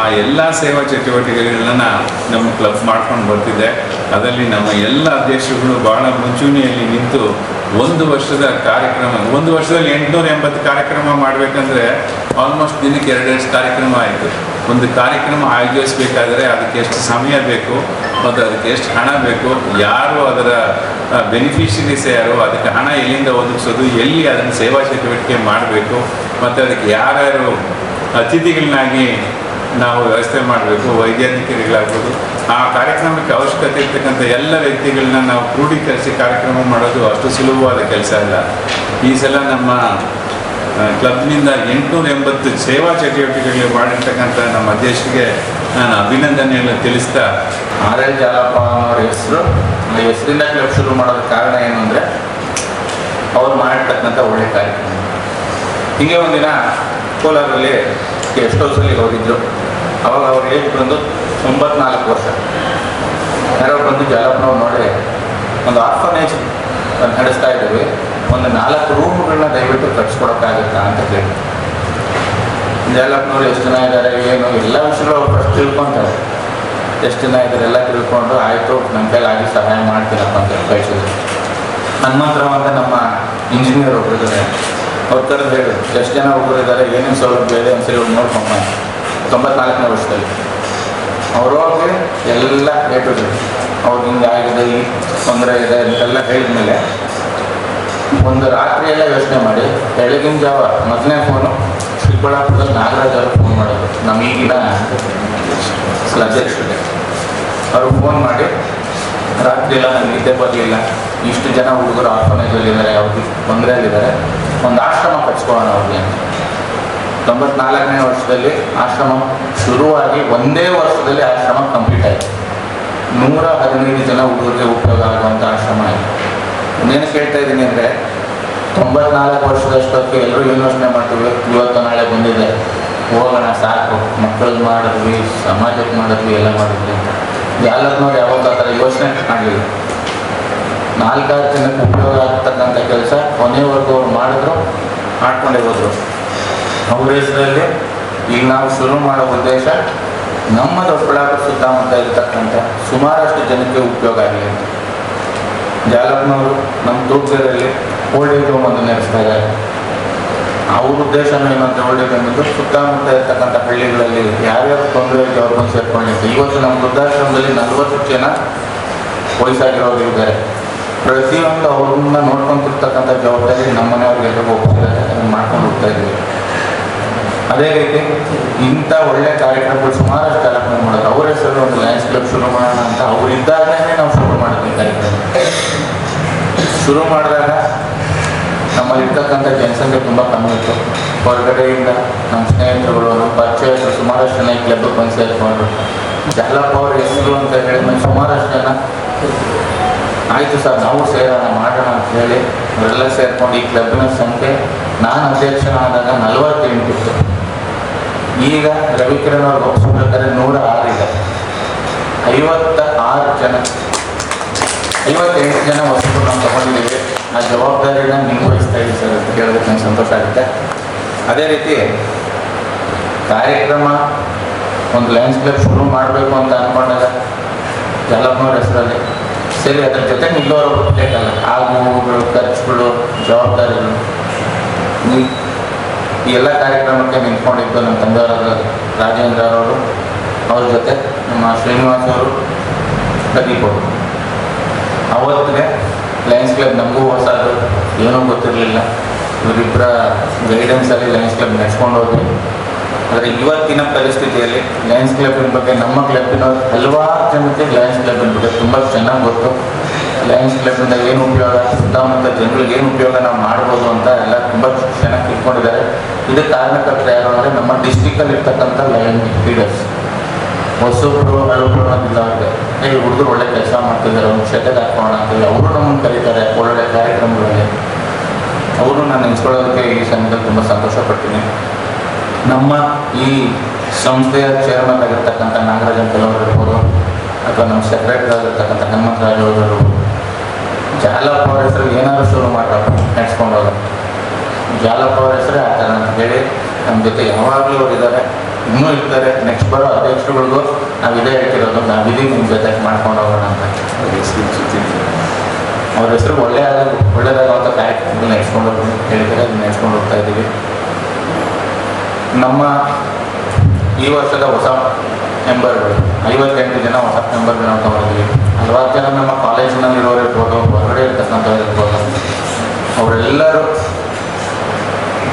[SPEAKER 2] ಆ ಎಲ್ಲ ಸೇವಾ ಚಟುವಟಿಕೆಗಳನ್ನ ನಮ್ಮ ಕ್ಲಬ್ ಮಾಡ್ಕೊಂಡು ಬರ್ತಿದೆ. ಅದರಲ್ಲಿ ನಮ್ಮ ಎಲ್ಲ ಅಧ್ಯಕ್ಷರುಗಳು ಬಹಳ ಮುಂಚೂಣಿಯಲ್ಲಿ ನಿಂತು ಒಂದು ವರ್ಷದ ಕಾರ್ಯಕ್ರಮ, ಒಂದು ವರ್ಷದಲ್ಲಿ ಎಂಟುನೂರ ಎಂಬತ್ತು ಕಾರ್ಯಕ್ರಮ ಮಾಡಬೇಕಂದ್ರೆ ಆಲ್ಮೋಸ್ಟ್ ದಿನಕ್ಕೆ ಎರಡೆರಡು ಕಾರ್ಯಕ್ರಮ ಆಯಿತು. ಒಂದು ಕಾರ್ಯಕ್ರಮ ಆಯೋಜಿಸಬೇಕಾದರೆ ಅದಕ್ಕೆ ಎಷ್ಟು ಸಮಯ ಬೇಕು ಮತ್ತು ಅದಕ್ಕೆ ಎಷ್ಟು ಹಣ ಬೇಕು, ಯಾರು ಅದರ ಬೆನಿಫಿಷರೀಸ್ ಯಾರು, ಅದಕ್ಕೆ ಹಣ ಎಲ್ಲಿಂದ ಒದಗಿಸೋದು, ಎಲ್ಲಿ ಅದನ್ನು ಸೇವಾ ಚಟುವಟಿಕೆ ಮಾಡಬೇಕು, ಮತ್ತು ಅದಕ್ಕೆ ಯಾರ್ಯಾರು ಅತಿಥಿಗಳನ್ನಾಗಿ ನಾವು ವ್ಯವಸ್ಥೆ ಮಾಡಬೇಕು, ವೈದ್ಯಾಧಿಕಾರಿಗಳಾಗ್ಬೋದು, ಆ ಕಾರ್ಯಕ್ರಮಕ್ಕೆ ಅವಶ್ಯಕತೆ ಇರ್ತಕ್ಕಂಥ ಎಲ್ಲ ವ್ಯಕ್ತಿಗಳನ್ನ ನಾವು ಕ್ರೋಢೀಕರಿಸಿ ಕಾರ್ಯಕ್ರಮ ಮಾಡೋದು ಅಷ್ಟು ಸುಲಭವಾದ ಕೆಲಸ ಅಲ್ಲ. ಈ ಸಲ ನಮ್ಮ ಕ್ಲಬ್ನಿಂದ ಎಂಟುನೂರ ಎಂಬತ್ತು ಸೇವಾ ಚಟುವಟಿಕೆಗಳಿಗೆ ಮಾಡಿರ್ತಕ್ಕಂಥ ನಮ್ಮ ಅಧ್ಯಕ್ಷರಿಗೆ ನಾನು ಅಭಿನಂದನೆಯನ್ನು ತಿಳಿಸ್ತಾ
[SPEAKER 3] ಆರ್ ಎಲ್ ಜಾಲಪ್ಪ ಅನ್ನೋರ ಹೆಸರು. ಹೆಸರಿಂದ ಕ್ಲಬ್ ಶುರು ಮಾಡೋದಕ್ಕೆ ಕಾರಣ ಏನು ಅಂದರೆ, ಅವ್ರು ಮಾಡಿರ್ತಕ್ಕಂಥ ಒಳ್ಳೆ ಕಾರ್ಯಕ್ರಮ. ಹೀಗೆ ಒಂದಿನ ಕೋಲಾರಲ್ಲಿ ಎಷ್ಟೋ ಸಲ ಹೋಗಿದ್ರು. ಅವಾಗ ಅವ್ರ ಏಜ್ ಬಂದು, ತೊಂಬತ್ನಾಲ್ಕು ವರ್ಷ. ಯಾರೋ ಬಂದು ಜಾಲಪ್ಪನವ್ರು ನೋಡಿ, ಒಂದು ಆರ್ಫನೇಜ್ ನಡೆಸ್ತಾ ಇದ್ದೀವಿ. ಒಂದು ನಾಲ್ಕು ರೂಮ್ಗಳನ್ನ ದಯವಿಟ್ಟು ಕಟ್ಸ್ಕೊಡೋಕ್ಕಾಗುತ್ತಾ ಅಂತ ಕೇಳಿ. ಡೆವಲಪ್ನವ್ರು ಎಷ್ಟು ಜನ ಇದ್ದಾರೆ ಏನು, ಎಲ್ಲ ವಿಷಯಗಳು ಅವ್ರು ಫಸ್ಟ್ ತಿಳ್ಕೊಂತಾರೆ. ಎಷ್ಟು ಜನ ಇದ್ದಾರೆ ಎಲ್ಲ ತಿಳ್ಕೊಂಡು, ಆಯಿತು ನಮ್ಮ ಕೈಲಾಗಿ ಸಹಾಯ ಮಾಡ್ತೀನಪ್ಪ ಅಂತ ಕಳಿಸಿದ್ರು. ಹನುಮಂತರಾವ್ ಅಂತ ನಮ್ಮ ಇಂಜಿನಿಯರ್ ಒಬ್ಬರು ಇದ್ದಾರೆ ಅವ್ರ ಥರ ಹೇಳಿ, ಎಷ್ಟು ಜನ ಒಬ್ಬರು ಇದ್ದಾರೆ ಏನೇನು ಸೌಲಭ್ಯ ಇದೆ? ಒಂದ್ಸರಿ ಹೇಳಿ ನೋಡ್ಕೊಂಬ ತೊಂಬತ್ನಾಲ್ಕನೇ ವರ್ಷದಲ್ಲಿ. ಅವ್ರವ್ರಿಗೆ ಎಲ್ಲ ಹೇಳ್ಬಿಟ್ರು ಅವ್ರಿಗೆ ಹಿಂಗೆ ಆಗಿದೆ, ಈ ತೊಂದರೆ ಇದೆ ಅಂತೆಲ್ಲ ಹೇಳಿದ್ಮೇಲೆ ಒಂದು ರಾತ್ರಿ ಎಲ್ಲ ಯೋಚನೆ ಮಾಡಿ, ಬೆಳಗಿನ ಜಾವ ಮೊದಲನೇ ಫೋನು ಚಿಕ್ಕಬಳ್ಳಾಪುರದಲ್ಲಿ ನಾಗರಾಜ್ ಅವರು ಫೋನ್ ಮಾಡೋದು ನಮ್ಮ ಈಗಿನ ಅಧ್ಯಕ್ಷರಿಗೆ ಅವರು ಫೋನ್ ಮಾಡಿ, ರಾತ್ರಿ ಎಲ್ಲ ನನಗೆ ನಿದ್ದೆ ಬರಲಿಲ್ಲ. ಇಷ್ಟು ಜನ ಹುಡುಗರು ಆರ್ಫನೇಜಲ್ಲಿದ್ದಾರೆ ಅವ್ರಿಗೆ ತೊಂದರೆಯಲ್ಲಿದ್ದಾರೆ ಒಂದು ಆಶ್ರಮ ಕಟ್ಸ್ಕೊಳ್ಳೋಣ ಅವ್ರಿಗೆ ತೊಂಬತ್ನಾಲ್ಕನೇ ವರ್ಷದಲ್ಲಿ ಆಶ್ರಮ ಶುರುವಾಗಿ ಒಂದೇ ವರ್ಷದಲ್ಲಿ ಆಶ್ರಮ ಕಂಪ್ಲೀಟ್ ಆಯಿತು. ನೂರ ಹದಿನೈದು ಜನ ಹುಡುಗರಿಗೆ ಉಪಯೋಗ ಆಗುವಂಥ ಆಶ್ರಮ ಆಯಿತು ಇನ್ನೇನು ಕೇಳ್ತಾ ಇದ್ದೀನಿ ಅಂದರೆ ತೊಂಬತ್ನಾಲ್ಕು ವರ್ಷದಷ್ಟೊತ್ತು ಎಲ್ಲರೂ ಯೋಚನೆ ಮಾಡ್ತೀವಿ, ಇವತ್ತು ನಾಳೆ ಬಂದಿದೆ. ಹೋಗೋಣ, ಸಾಕು. ಮಕ್ಕಳಿಗೆ ಮಾಡಿದ್ವಿ ಸಮಾಜಕ್ಕೆ ಮಾಡಿದ್ವಿ, ಎಲ್ಲ ಮಾಡಿದ್ವಿ ಯಾಲಕ್ನವ್ರು ಯಾವತ್ತೂ ಆ ಥರ ಯೋಚನೆ ಮಾಡಲಿಲ್ಲ. ನಾಲ್ಕಾರು ಜನಕ್ಕೆ ಉಪಯೋಗ ಆಗ್ತಕ್ಕಂಥ ಕೆಲಸ ಕೊನೆವರೆಗೂ ಅವ್ರು ಮಾಡಿದ್ರು, ಮಾಡ್ಕೊಂಡೇ ಹೋದ್ರು. ಅವ್ರ ಹೆಸರಲ್ಲಿ ಈಗ ನಾವು ಶುರು ಮಾಡೋ ಉದ್ದೇಶ ನಮ್ಮ ದೊಡ್ಡಬಳ್ಳಾಪುರ ಸುತ್ತಮುತ್ತ ಇರ್ತಕ್ಕಂಥ ಸುಮಾರಷ್ಟು ಜನಕ್ಕೆ ಉಪಯೋಗ ಆಗಲಿ ಅಂತ ಜಾಲಪ್ನವರು ನಮ್ಮ ತೂಕದಲ್ಲಿ ಓಲ್ಡ್ ಏಜ್ ಹೋಮ್ ಅನ್ನು ನಡೆಸ್ತಾ ಇದ್ದಾರೆ ಅವ್ರ ಉದ್ದೇಶನೂ ಏನು ಅಂತ ಓಲ್ಡ್ ಏಜ್ ಸುತ್ತಮುತ್ತ ಇರ್ತಕ್ಕಂಥ ಹಳ್ಳಿಗಳಲ್ಲಿ ಯಾರ್ಯಾರು ತೊಂದರೆ ಇದೆ ಅವ್ರನ್ನ ಬಂದು ಸೇರ್ಕೊಂಡಿರ್ತಾರೆ ಇವತ್ತು ನಮ್ಮ ವೃದ್ಧಾಶ್ರಮದಲ್ಲಿ ನಲವತ್ತು ಜನ ವಯಸ್ಸಾಗಿರೋರು ಇದ್ದಾರೆ ಪ್ರತಿಯೊಂದು ಅವ್ರನ್ನ ನೋಡ್ಕೊಂತಿರ್ತಕ್ಕಂಥ ಜವಾಬ್ದಾರಿ ನಮ್ಮ ಮನೆಯವ್ರಿಗೆಲ್ಲರಿಗೂ ಒಪ್ಪಿದ್ದಾರೆ ಅದನ್ನು ಮಾಡ್ಕೊಂಡು ಹೋಗ್ತಾ ಇದ್ದೀವಿ. ಅದೇ ರೀತಿ ಇಂಥ ಒಳ್ಳೆ ಕಾರ್ಯಕ್ರಮಗಳು ಸುಮಾರಷ್ಟು ಕಾರ್ಯಕ್ರಮ ಮಾಡೋದು. ಅವ್ರ ಹೆಸರು ಒಂದು ಲಯನ್ಸ್ ಕ್ಲಬ್ ಶುರು ಮಾಡೋಣ ಅಂತ ಅವ್ರು ಇದ್ದಾಗಲೇ ನಾವು ಶುರು ಮಾಡಿದ್ವಿ ಕಾರ್ಯಕ್ರಮ. ಶುರು ಮಾಡಿದಾಗ ನಮ್ಮಲ್ಲಿ ಇರ್ತಕ್ಕಂಥ ಜನಸಂಖ್ಯೆ ತುಂಬ ಕಮ್ಮಿ ಇತ್ತು. ಹೊರಗಡೆಯಿಂದ ನಮ್ಮ ಸ್ನೇಹಿತರುಗಳು, ನಮ್ಮ ಪರಿಚಯಸ್ಥರು ಸುಮಾರಷ್ಟು ಜನ ಈ ಕ್ಲಬ್ಗೆ ಬಂದು ಸೇರಿಕೊಂಡ್ರು. ಜಾಲಪ್ಪ ಅವ್ರ ಹೆಸರು ಅಂತ ಹೇಳಿದ್ಮೇಲೆ ಸುಮಾರಷ್ಟು ಜನ ಆಯಿತು ಸರ್, ನಾವು ಸೇರೋಣ, ಮಾಡೋಣ ಅಂತ ಹೇಳಿ ಅವರೆಲ್ಲ ಸೇರಿಕೊಂಡು ಈ ಕ್ಲಬ್ನ ಸಂಖ್ಯೆ ನಾನು ಅಧ್ಯಕ್ಷನಾದಾಗ ನಲವತ್ತೆಂಟಿತ್ತು ಈಗ ರವಿಕಿರಣ್ ಅವ್ರು ಒಪ್ಪಿಸ್ಬೇಕಾದ್ರೆ ನೂರ ಆರು ಐವತ್ತ ಆರು ಜನ, ಐವತ್ತೆಂಟು ಜನ ವಸ್ತು ನಾವು ತಗೊಂಡಿದ್ದೀವಿ. ಆ ಜವಾಬ್ದಾರಿನ ನಿರ್ವಹಿಸ್ತಾ ಇದ್ದೀವಿ ಸರ್ ಅಂತ ಕೇಳೋದಕ್ಕೆ ನಂಗೆ ಸಂತೋಷ ಆಗುತ್ತೆ. ಅದೇ ರೀತಿ ಕಾರ್ಯಕ್ರಮ ಒಂದು ಲಯನ್ಸ್ ಶುರು ಮಾಡಬೇಕು ಅಂತ ಅಂದ್ಕೊಂಡಾಗ ಜಾಲಪ್ಪನವ್ರ ಹೆಸರಲ್ಲಿ. ಸರಿ, ಅದ್ರ ಜೊತೆ ನಿಲ್ಲೋರು ಬೇಕಲ್ಲ ಆಗುಗಳು ಖರ್ಚುಗಳು, ಜವಾಬ್ದಾರಿಗಳು. ಈ ಎಲ್ಲ ಕಾರ್ಯಕ್ರಮಕ್ಕೆ ನಿಂತ್ಕೊಂಡಿದ್ದು ನಮ್ಮ ತಂದೆಯವರಾದ ರಾಜೇಂದ್ರ ಅವರು, ಅವ್ರ ಜೊತೆ ನಮ್ಮ ಶ್ರೀನಿವಾಸ್ ಅವರು, ಪ್ರದೀಪ್ ಅವತ್ತಿಗೆ ಲಯನ್ಸ್ ಕ್ಲಬ್ ನಮಗೂ ಹೊಸದು ಏನೂ ಗೊತ್ತಿರಲಿಲ್ಲ. ಇವರಿಬ್ಬರ ಗೈಡೆನ್ಸಲ್ಲಿ ಲಯನ್ಸ್ ಕ್ಲಬ್ ನಡೆಸ್ಕೊಂಡು ಹೋದ್ವಿ. ಆದರೆ ಇವತ್ತಿನ ಪರಿಸ್ಥಿತಿಯಲ್ಲಿ ಲಯನ್ಸ್ ಕ್ಲಬ್ನ ಬಗ್ಗೆ ನಮ್ಮ ಕ್ಲಬ್ಬಿನ ಹಲವಾರು ಜನಕ್ಕೆ ಲಯನ್ಸ್ ಕ್ಲಬ್ನ ಬಗ್ಗೆ ತುಂಬ ಚೆನ್ನಾಗಿ ಗೊತ್ತು. ಲಯನ್ಸ್ ಕ್ಲಬ್ಬಿಂದ ಏನು ಉಪಯೋಗ, ಸುತ್ತಮುತ್ತ ಜನರಿಗೆ ಏನು ಉಪಯೋಗ ನಾವು ಮಾಡ್ಬೋದು ಅಂತ ಎಲ್ಲ ತುಂಬ ಚೆನ್ನಾಗಿ ತಿಳ್ಕೊಂಡಿದ್ದಾರೆ. ಇದಕ್ಕೆ ಕಾರಣಕರ್ತರು ಯಾರು ಅಂದರೆ ನಮ್ಮ ಡಿಸ್ಟಿಕಲ್ಲಿ ಇರ್ತಕ್ಕಂಥ ಲಯನ್ ಲೀಡರ್ಸ್ ಹೊಸಬ್ರು ಹಳಬ್ರು ಅನ್ನೋದಿಲ್ಲ ಏ ಹುಡುಗರು ಒಳ್ಳೆ ಕೆಲಸ ಮಾಡ್ತಿದ್ದಾರೆ ಒಂದು ಶೆಟ್ಟೆಗೆ ಹಾಕೋಣ ಅಂತೇಳಿ ಅವರು ನಮ್ಮನ್ನು ಕರೀತಾರೆ, ಒಳ್ಳೊಳ್ಳೆ ಕಾರ್ಯಕ್ರಮಗಳಲ್ಲಿ. ಅವರು ನಾನು ನೆನೆಸ್ಕೊಳ್ಳೋದಕ್ಕೆ ಈ ಸಮಯದಲ್ಲಿ ತುಂಬ ಸಂತೋಷ ಪಡ್ತೀನಿ ನಮ್ಮ ಈ ಸಂಸ್ಥೆಯ ಚೇರ್ಮನ್ ಆಗಿರ್ತಕ್ಕಂಥ ನಾಗರಾಜ್ ಕೆಲವರು ಇರ್ಬೋದು, ಅಥವಾ ನಮ್ಮ ಸೆಕ್ರೆಟರಿ ಆಗಿರ್ತಕ್ಕಂಥ ಹನುಮಂತರಾಜ್ ಅವರು. ಇರ್ಬೋದು ಜಾಲಪ್ಪ ಅವ್ರ ಹೆಸರು ಏನಾದ್ರು ಶುರು ಮಾಡ್ರಪ್ಪ ನೆಡ್ಸ್ಕೊಂಡು ಹೋದ ಜಾಲಪ್ಪ ಅವ್ರ ಹೆಸರೇ ಹೇಳಿ. ನಮ್ಮ ಜೊತೆ ಯಾವಾಗಲೂ ಅವ್ರು ಇದ್ದಾರೆ ಇನ್ನೂ ಇರ್ತಾರೆ. ನೆಕ್ಸ್ಟ್ ಬರೋ ಅಧ್ಯಕ್ಷರುಗಳಿಗೂ ನಾವು ಇದೇ ಹೇಳ್ತಿರೋದು. ನಾವು ಇದೀವಿ ನಿಮ್ಮ ಜೊತೆ ಮಾಡ್ಕೊಂಡು ಹೋಗೋಣ ಅಂತ. ಅವ್ರ ಹೆಸರು ಒಳ್ಳೆಯ ಒಳ್ಳೆಯದಾಗುವಂಥ ಕಾರ್ಯಕ್ರಮಗಳು ನೆಚ್ಕೊಂಡು ಹೋಗಿ ಹೇಳಿದರೆ ಅದನ್ನ ನಡೆಸ್ಕೊಂಡು ಹೋಗ್ತಾ ಇದ್ದೀವಿ. ನಮ್ಮ ಈ ವರ್ಷದ ಹೊಸ ಮೆಂಬರ್ಗಳು ಐವತ್ತೆಂಟು ಜನ ಹೊಸ ಮೆಂಬರ್ಗಳನ್ನ ತಗೊಂಡಿದ್ದೀವಿ. ಹಲವಾರು ಜನ ನಮ್ಮ ಕಾಲೇಜಿನಲ್ಲಿರೋರು ಇರ್ಬೋದು, ಹೊರಗಡೆ ಇರ್ತಕ್ಕಂಥವ್ರು ಇರ್ಬೋದು. ಅವರೆಲ್ಲರೂ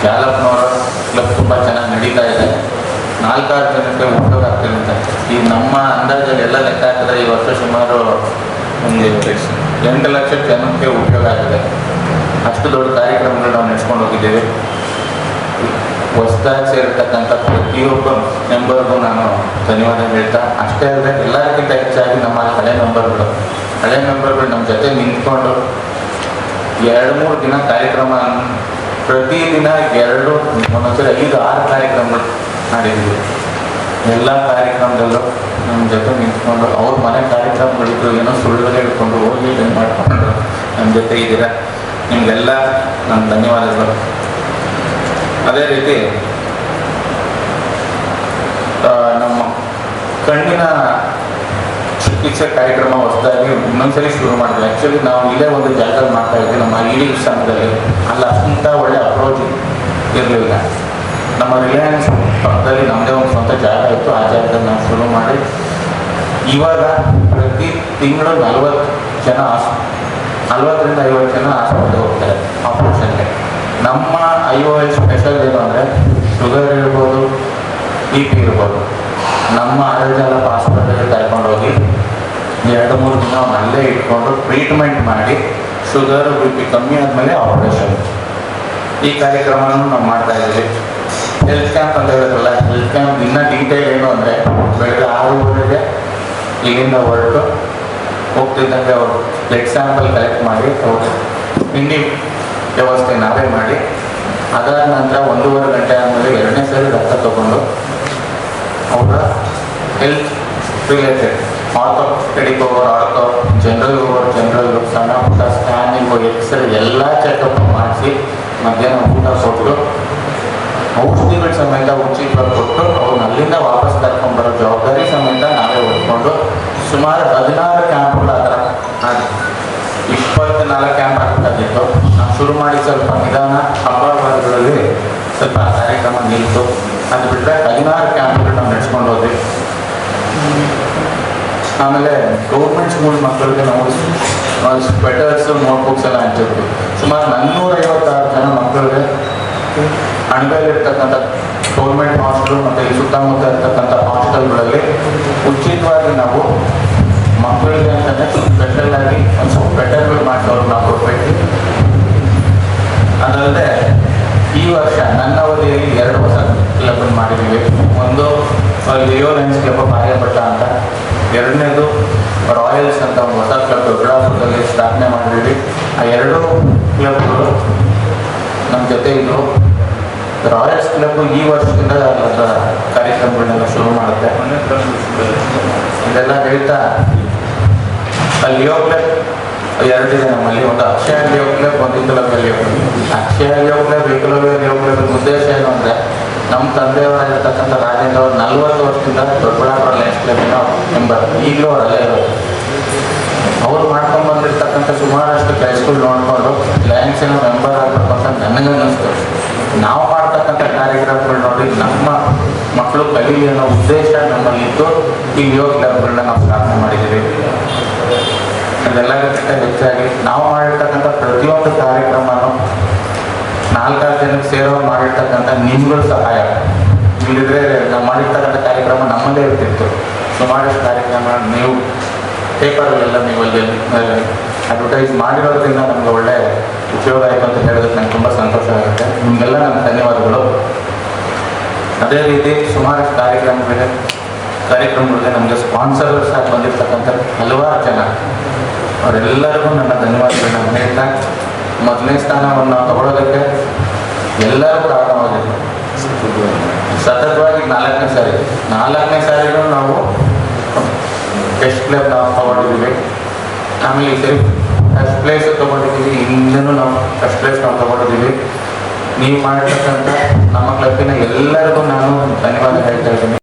[SPEAKER 3] ಜಾಲಪ್ಪನವರ ಕ್ಲಬ್ ತುಂಬ ಚೆನ್ನಾಗಿ ನಡೀತಾ ಇದೆ. ನಾಲ್ಕಾರು ಜನಕ್ಕೆ ಉಪಯೋಗ ಆಗ್ತಿರುತ್ತೆ ಈ ನಮ್ಮ ಅಂದಾಜಲ್ಲಿ ಎಲ್ಲ ಲೆಕ್ಕ ಹಾಕಿದ್ರೆ ಈ ವರ್ಷ ಸುಮಾರು ಒಂದು ಎಂಟು ಲಕ್ಷ ಜನಕ್ಕೆ ಉಪಯೋಗ ಆಗಿದೆ. ಅಷ್ಟು ದೊಡ್ಡ ಕಾರ್ಯಕ್ರಮಗಳು ನಾವು ನಡೆಸ್ಕೊಂಡು ಹೋಗಿದ್ದೇವೆ. ಹೊಸದಾಗಿ ಸೇರಿರ್ತಕ್ಕಂಥ ಪ್ರತಿಯೊಬ್ಬ ಮೆಂಬರ್ಗೂ ನಾನು ಧನ್ಯವಾದ ಹೇಳ್ತಾ, ಅಷ್ಟೇ ಅಲ್ಲದೆ ಎಲ್ಲರಿಗಿಂತ ಹೆಚ್ಚಾಗಿ ನಮ್ಮ ಹಳೆ ಮೆಂಬರ್ಗಳು ಹಳೆ ಮೆಂಬರ್ಗಳು ನಮ್ಮ ಜೊತೆ ನಿಂತ್ಕೊಂಡು ಎರಡು ಮೂರು ದಿನ ಕಾರ್ಯಕ್ರಮ ಪ್ರತಿದಿನ ಎರಡು ಒಂದೊಂದ್ಸರಿ ಐದು, ಆರು ಕಾರ್ಯಕ್ರಮಗಳು ಮಾಡಿದ್ದೀವಿ ಎಲ್ಲ ಕಾರ್ಯಕ್ರಮದಲ್ಲೂ ನಮ್ಮ ಜೊತೆ ನಿಂತ್ಕೊಂಡು ಅವ್ರ ಮನೆ ಕಾರ್ಯಕ್ರಮಗಳಿದ್ರು ಏನೋ ಸುಳ್ಳು ಹೇಳ್ಕೊಂಡು ಹೋಗಿ ಇದನ್ನು ಮಾಡ್ಕೊಂಡು ನಮ್ಮ ಜೊತೆ ಇದ್ದೀರಾ? ನಿಮಗೆಲ್ಲ ನನ್ನ ಧನ್ಯವಾದಗಳು. ಅದೇ ರೀತಿ ನಮ್ಮ ಕಣ್ಣಿನ ಚಿಕಿತ್ಸೆ ಕಾರ್ಯಕ್ರಮ ಹೊಸದಾಗಿ ಇನ್ನೊಂದ್ಸರಿ ಶುರು ಮಾಡಿದ್ವಿ. ಆ್ಯಕ್ಚುಲಿ ನಾವು ಇಲ್ಲೇ ಒಂದು ಜಾಗದಲ್ಲಿ ಮಾಡ್ತಾ ಇದ್ವಿ. ನಮ್ಮ ಇಡೀ ಸಂಘದಲ್ಲಿ. ಅಲ್ಲಿ ಅಷ್ಟಂತ ಒಳ್ಳೆ ಅಪ್ರೋಚ್ ಇರಲಿಲ್ಲ. ನಮ್ಮ ರಿಲಯನ್ಸ್ ಪಕ್ಕದಲ್ಲಿ ನಮ್ಮದೇ ಒಂದು ಸ್ವಂತ ಜಾಗ ಇತ್ತು. ಆ ಜಾಗದಲ್ಲಿ ನಾವು ಶುರು ಮಾಡಿ ಇವಾಗ ಪ್ರತಿ ತಿಂಗಳು ನಲ್ವತ್ತು ಜನ ನಲ್ವತ್ತರಿಂದ ಐವತ್ತು ಜನ ಆಸ್ಪತ್ರೆಗೆ ಹೋಗ್ತಾರೆ ಆಪರೇಷನ್ಗೆ ನಮ್ಮ ಐ ಓ ಎಲ್ ಸ್ಪೆಷಲ್ ಏನು ಅಂದರೆ ಶುಗರ್ ಇರ್ಬೋದು ಬಿ ಪಿ ಇರ್ಬೋದು. ನಮ್ಮ ಆರೋಗ್ಯ ಆಸ್ಪತ್ರೆಗೆ ಕರ್ಕೊಂಡು ಹೋಗಿ ಎರಡು ಮೂರು ದಿನ ಅಲ್ಲೇ ಇಟ್ಕೊಂಡು ಟ್ರೀಟ್ಮೆಂಟ್ ಮಾಡಿ ಶುಗರ್ ಬಿ ಪಿ ಕಮ್ಮಿ ಆದಮೇಲೆ ಆಪರೇಷನ್ ಈ ಕಾರ್ಯಕ್ರಮವನ್ನು ನಾವು ಮಾಡ್ತಾ ಇದ್ದೀವಿ. ಹೆಲ್ತ್ ಕ್ಯಾಂಪ್ ಅಂತ ಹೇಳಿದ್ರಲ್ಲ ಹೆಲ್ತ್ ಕ್ಯಾಂಪ್ ಇನ್ನೂ ಡೀಟೇಲ್ ಏನು ಅಂದರೆ, ಬೆಳಗ್ಗೆ ಆರೂವರೆಗೆ ಇಲ್ಲಿಂದ ಹೊರಟು ಹೋಗ್ತಿದ್ದಂಗೆ ಅವರು ಬ್ಲಡ್ ಸ್ಯಾಂಪಲ್ ಕಲೆಕ್ಟ್ ಮಾಡಿ, ಅವರು ತಿಂಡಿ ವ್ಯವಸ್ಥೆ ನಾವೇ ಮಾಡಿ, ಅದಾದ ನಂತರ ಒಂದೂವರೆ ಗಂಟೆ ಆದಮೇಲೆ ಎರಡನೇ ಸರಿ ರಕ್ತ ತಗೊಂಡು ಅವರ health related orthopaedic over ortho general over general ಸಣ್ಣ ಪುಟ್ಟ ಸ್ಕ್ಯಾನಿಂಗು ಎಕ್ಸ್ರೇ ಎಲ್ಲ ಚೆಕಪ್ ಮಾಡಿಸಿ ಮಧ್ಯಾಹ್ನ ಊಟ ಕೊಟ್ಟು ಔಷಧಿಗಳ ಸಮೇತ ಉಚಿತ ಕೊಟ್ಟು ಅವ್ರನ್ನ ಅಲ್ಲಿಂದ ವಾಪಸ್ ಕರ್ಕೊಂಡ್ಬರೋ ಜವಾಬ್ದಾರಿ ಸಮೇತ ನಾವೇ ಹೊತ್ಕೊಂಡು ಸುಮಾರು ಹದಿನಾರು ಕ್ಯಾಂಪ್ಗಳು ಮಾಡಿ ಇಪ್ಪತ್ನಾಲ್ಕು ಕ್ಯಾಂಪ್ ಹಾಕಬೇಕಾಗಿತ್ತು ನಾವು ಶುರು ಮಾಡಿ ಸ್ವಲ್ಪ ನಿಧಾನ, ಹಬ್ಬಗಳಲ್ಲಿ ಸ್ವಲ್ಪ ಕಾರ್ಯಕ್ರಮ ನಿಲ್ತು. ಅದು ಬಿಟ್ಟರೆ ಹದಿನಾರು ಕ್ಯಾಂಪ್ಗಳು ನಾವು ನಡೆಸ್ಕೊಂಡು ಹೋದ್ವಿ. ಆಮೇಲೆ ಗೌರ್ಮೆಂಟ್ ಸ್ಕೂಲ್ ಮಕ್ಕಳಿಗೆ ನಾವು ಸ್ವೆಟರ್ಸ್ ನೋಟ್ಬುಕ್ಸ್ ಎಲ್ಲ ಹಂಚಿದ್ವಿ ಸುಮಾರು ನಾನ್ನೂರೈವತ್ತಾರು ಜನ ಮಕ್ಕಳಿಗೆ ಅಣಬೆಯಲ್ಲಿರ್ತಕ್ಕಂಥ ಗೌರ್ಮೆಂಟ್ ಹಾಸ್ಟೆಲ್ ಮತ್ತು ಈ ಸುತ್ತಮುತ್ತ ಇರ್ತಕ್ಕಂಥ ಹಾಸ್ಟೆಲ್ಗಳಲ್ಲಿ ಉಚಿತವಾಗಿ ನಾವು ಮಕ್ಕಳಿಗೆ ಅಂತಲೇ ಸ್ಪೆಷಲ್ ಆಗಿ ಒಂದು ಸ್ವಲ್ಪ ಸ್ವೆಟರ್ಗಳು ಮಾಡಿಸೋರು ನಾವು ಕೊಡಬೇಕು. ಅದಲ್ಲದೆ ಈ ವರ್ಷ ನನ್ನ ಅವಧಿಯಲ್ಲಿ ಎರಡು ಹೊಸ ಕ್ಲಬ್ ಮಾಡಿದ್ದೀವಿ. ಒಂದು ಲಿಯೋ ಲೈನ್ಸ್ ಕ್ಲಬ್ ಆರ್ಯಭಟ್ಟ ಅಂತ. ಎರಡನೇದು ರಾಯಲ್ಸ್ ಅಂತ ಒಂದು ಹೊಸ ಕ್ಲಬ್ ದೊಡ್ಡಾಪುರದಲ್ಲಿ ಸ್ಥಾಪನೆ ಮಾಡಿದ್ವಿ ಆ ಎರಡೂ ಕ್ಲಬ್ಗಳು ನಮ್ಮ ಜೊತೆ ಇದ್ರು. ರಾಯಲ್ಸ್ ಕ್ಲಬ್ ಈ ವರ್ಷದಿಂದ ಅದರ ಕಾರ್ಯಕ್ರಮಗಳನ್ನೆಲ್ಲ ಶುರು ಮಾಡುತ್ತೆ. ಇದೆಲ್ಲ ಹೇಳ್ತಾ ಅಲ್ಲಿ ಲಿಯೋ ಕ್ಲಬ್ ಎರಡಿದೆ ನಮ್ಮಲ್ಲಿ. ಒಂದು ಅಕ್ಷಯ ಲಿಯೋ ಕ್ಲಬ್ ಒಂದು club club Akshaya Leo club Leo ಉದ್ದೇಶ ಏನು ಅಂದರೆ ನಮ್ಮ ತಂದೆಯವರಾಗಿರ್ತಕ್ಕಂಥ ರಾಜೇಂದ್ರ ಅವರು ನಲ್ವತ್ತು ವರ್ಷದಿಂದ ದೊಡ್ಡಬಳ್ಳಾಪುರ ಲಯನ್ಸ್ ಕ್ಲಬ್ನ ಮೆಂಬರ್ ಈಗಲೂ ಅವ್ರು ಅಲ್ಲೇ ಇರೋದು ಅವ್ರು ಮಾಡ್ಕೊಂಡು ಬಂದಿರ್ತಕ್ಕಂಥ ಸುಮಾರಷ್ಟು ಕೆಲಸಗಳು ನೋಡಿಕೊಂಡು ಲಯನ್ಸಿನ ಮೆಂಬರ್ ಆಗಬೇಕು ಅಂತ ನನಗೆ ಅನ್ನಿಸ್ತು ನಾವು ಮಾಡ್ತಕ್ಕಂಥ ಕಾರ್ಯಕ್ರಮಗಳು ನೋಡಿ ನಮ್ಮ ಮಕ್ಕಳು ಕಲೀಲಿ ಅನ್ನೋ ಉದ್ದೇಶ ನಮ್ಮಲ್ಲಿದ್ದು ಈ ಯೋಗ ಕ್ಲಬ್ಗಳನ್ನ ನಾವು ಸ್ಥಾಪನೆ ಮಾಡಿದ್ದೀವಿ. ಅದೆಲ್ಲರಿಗಿಂತ ಹೆಚ್ಚಾಗಿ ನಾವು ಮಾಡಿರ್ತಕ್ಕಂಥ ಪ್ರತಿಯೊಂದು ಕಾರ್ಯಕ್ರಮ ಜನಕ್ಕೆ ಸೇರೋ ಮಾಡಿರ್ತಕ್ಕಂಥ ನಿಮ್ಗಳ ಸಹಾಯ. ಇಲ್ಲಿದ್ರೆ ನಾವು ಮಾಡಿರ್ತಕ್ಕಂಥ ಕಾರ್ಯಕ್ರಮ ನಮ್ಮಲ್ಲೇ ಇರ್ತಿತ್ತು. ಸುಮಾರಷ್ಟು ಕಾರ್ಯಕ್ರಮ ನೀವು ಪೇಪರಲ್ಲೆಲ್ಲ ನೀವು ಅಲ್ಲಿ ಅಡ್ವರ್ಟೈಸ್ ಮಾಡಿರೋದ್ರಿಂದ ನಮ್ಗೆ ಒಳ್ಳೆ ಉಪಯೋಗ ಆಯಿತು ಅಂತ ಹೇಳೋದಕ್ಕೆ ನಂಗೆ ತುಂಬ ಸಂತೋಷ ಆಗುತ್ತೆ. ನಿಮಗೆಲ್ಲ ನನ್ನ ಧನ್ಯವಾದಗಳು. ಅದೇ ರೀತಿ ಸುಮಾರಷ್ಟು ಕಾರ್ಯಕ್ರಮಗಳಿಗೆ ಕಾರ್ಯಕ್ರಮಗಳಿಗೆ ನಮಗೆ ಸ್ಪಾನ್ಸರ್ಸ್ ಆಗಿ ಬಂದಿರ್ತಕ್ಕಂಥ ಹಲವಾರು ಜನ. ಅವರೆಲ್ಲರಿಗೂ ನನ್ನ ಧನ್ಯವಾದಗಳನ್ನ ಹೇಳ್ತಾ, ಮೊದಲನೇ ಸ್ಥಾನವನ್ನು ನಾವು ತಗೊಳ್ಳೋದಕ್ಕೆ ಎಲ್ಲರೂ ಪ್ರಾರಂಭವಾಗಿದೆ ಸತತವಾಗಿ ನಾಲ್ಕನೇ ಸಾರಿ. ನಾಲ್ಕನೇ ಸಾರಿನೂ ನಾವು ಟೆಸ್ಟ್ ಪ್ಲೇಸ್ ನಾವು ತಗೊಂಡಿದ್ದೀವಿ. ಆಮೇಲೆ ಈ ಸರಿ ಫಸ್ಟ್ ಪ್ಲೇಸ್ ತಗೊಂಡಿದ್ದೀವಿ. ಹಿಂದೆನೂ ನಾವು ಫಸ್ಟ್ ಪ್ಲೇಸ್ ನಾವು ತಗೊಂಡಿದ್ದೀವಿ. ನೀವು ಮಾಡಿರ್ತಕ್ಕಂಥ ನಮ್ಮ ಕ್ಲಬ್ಬಿನ ಎಲ್ಲರಿಗೂ ನಾನು ಧನ್ಯವಾದ ಹೇಳ್ತಾ ಇದ್ದೀನಿ.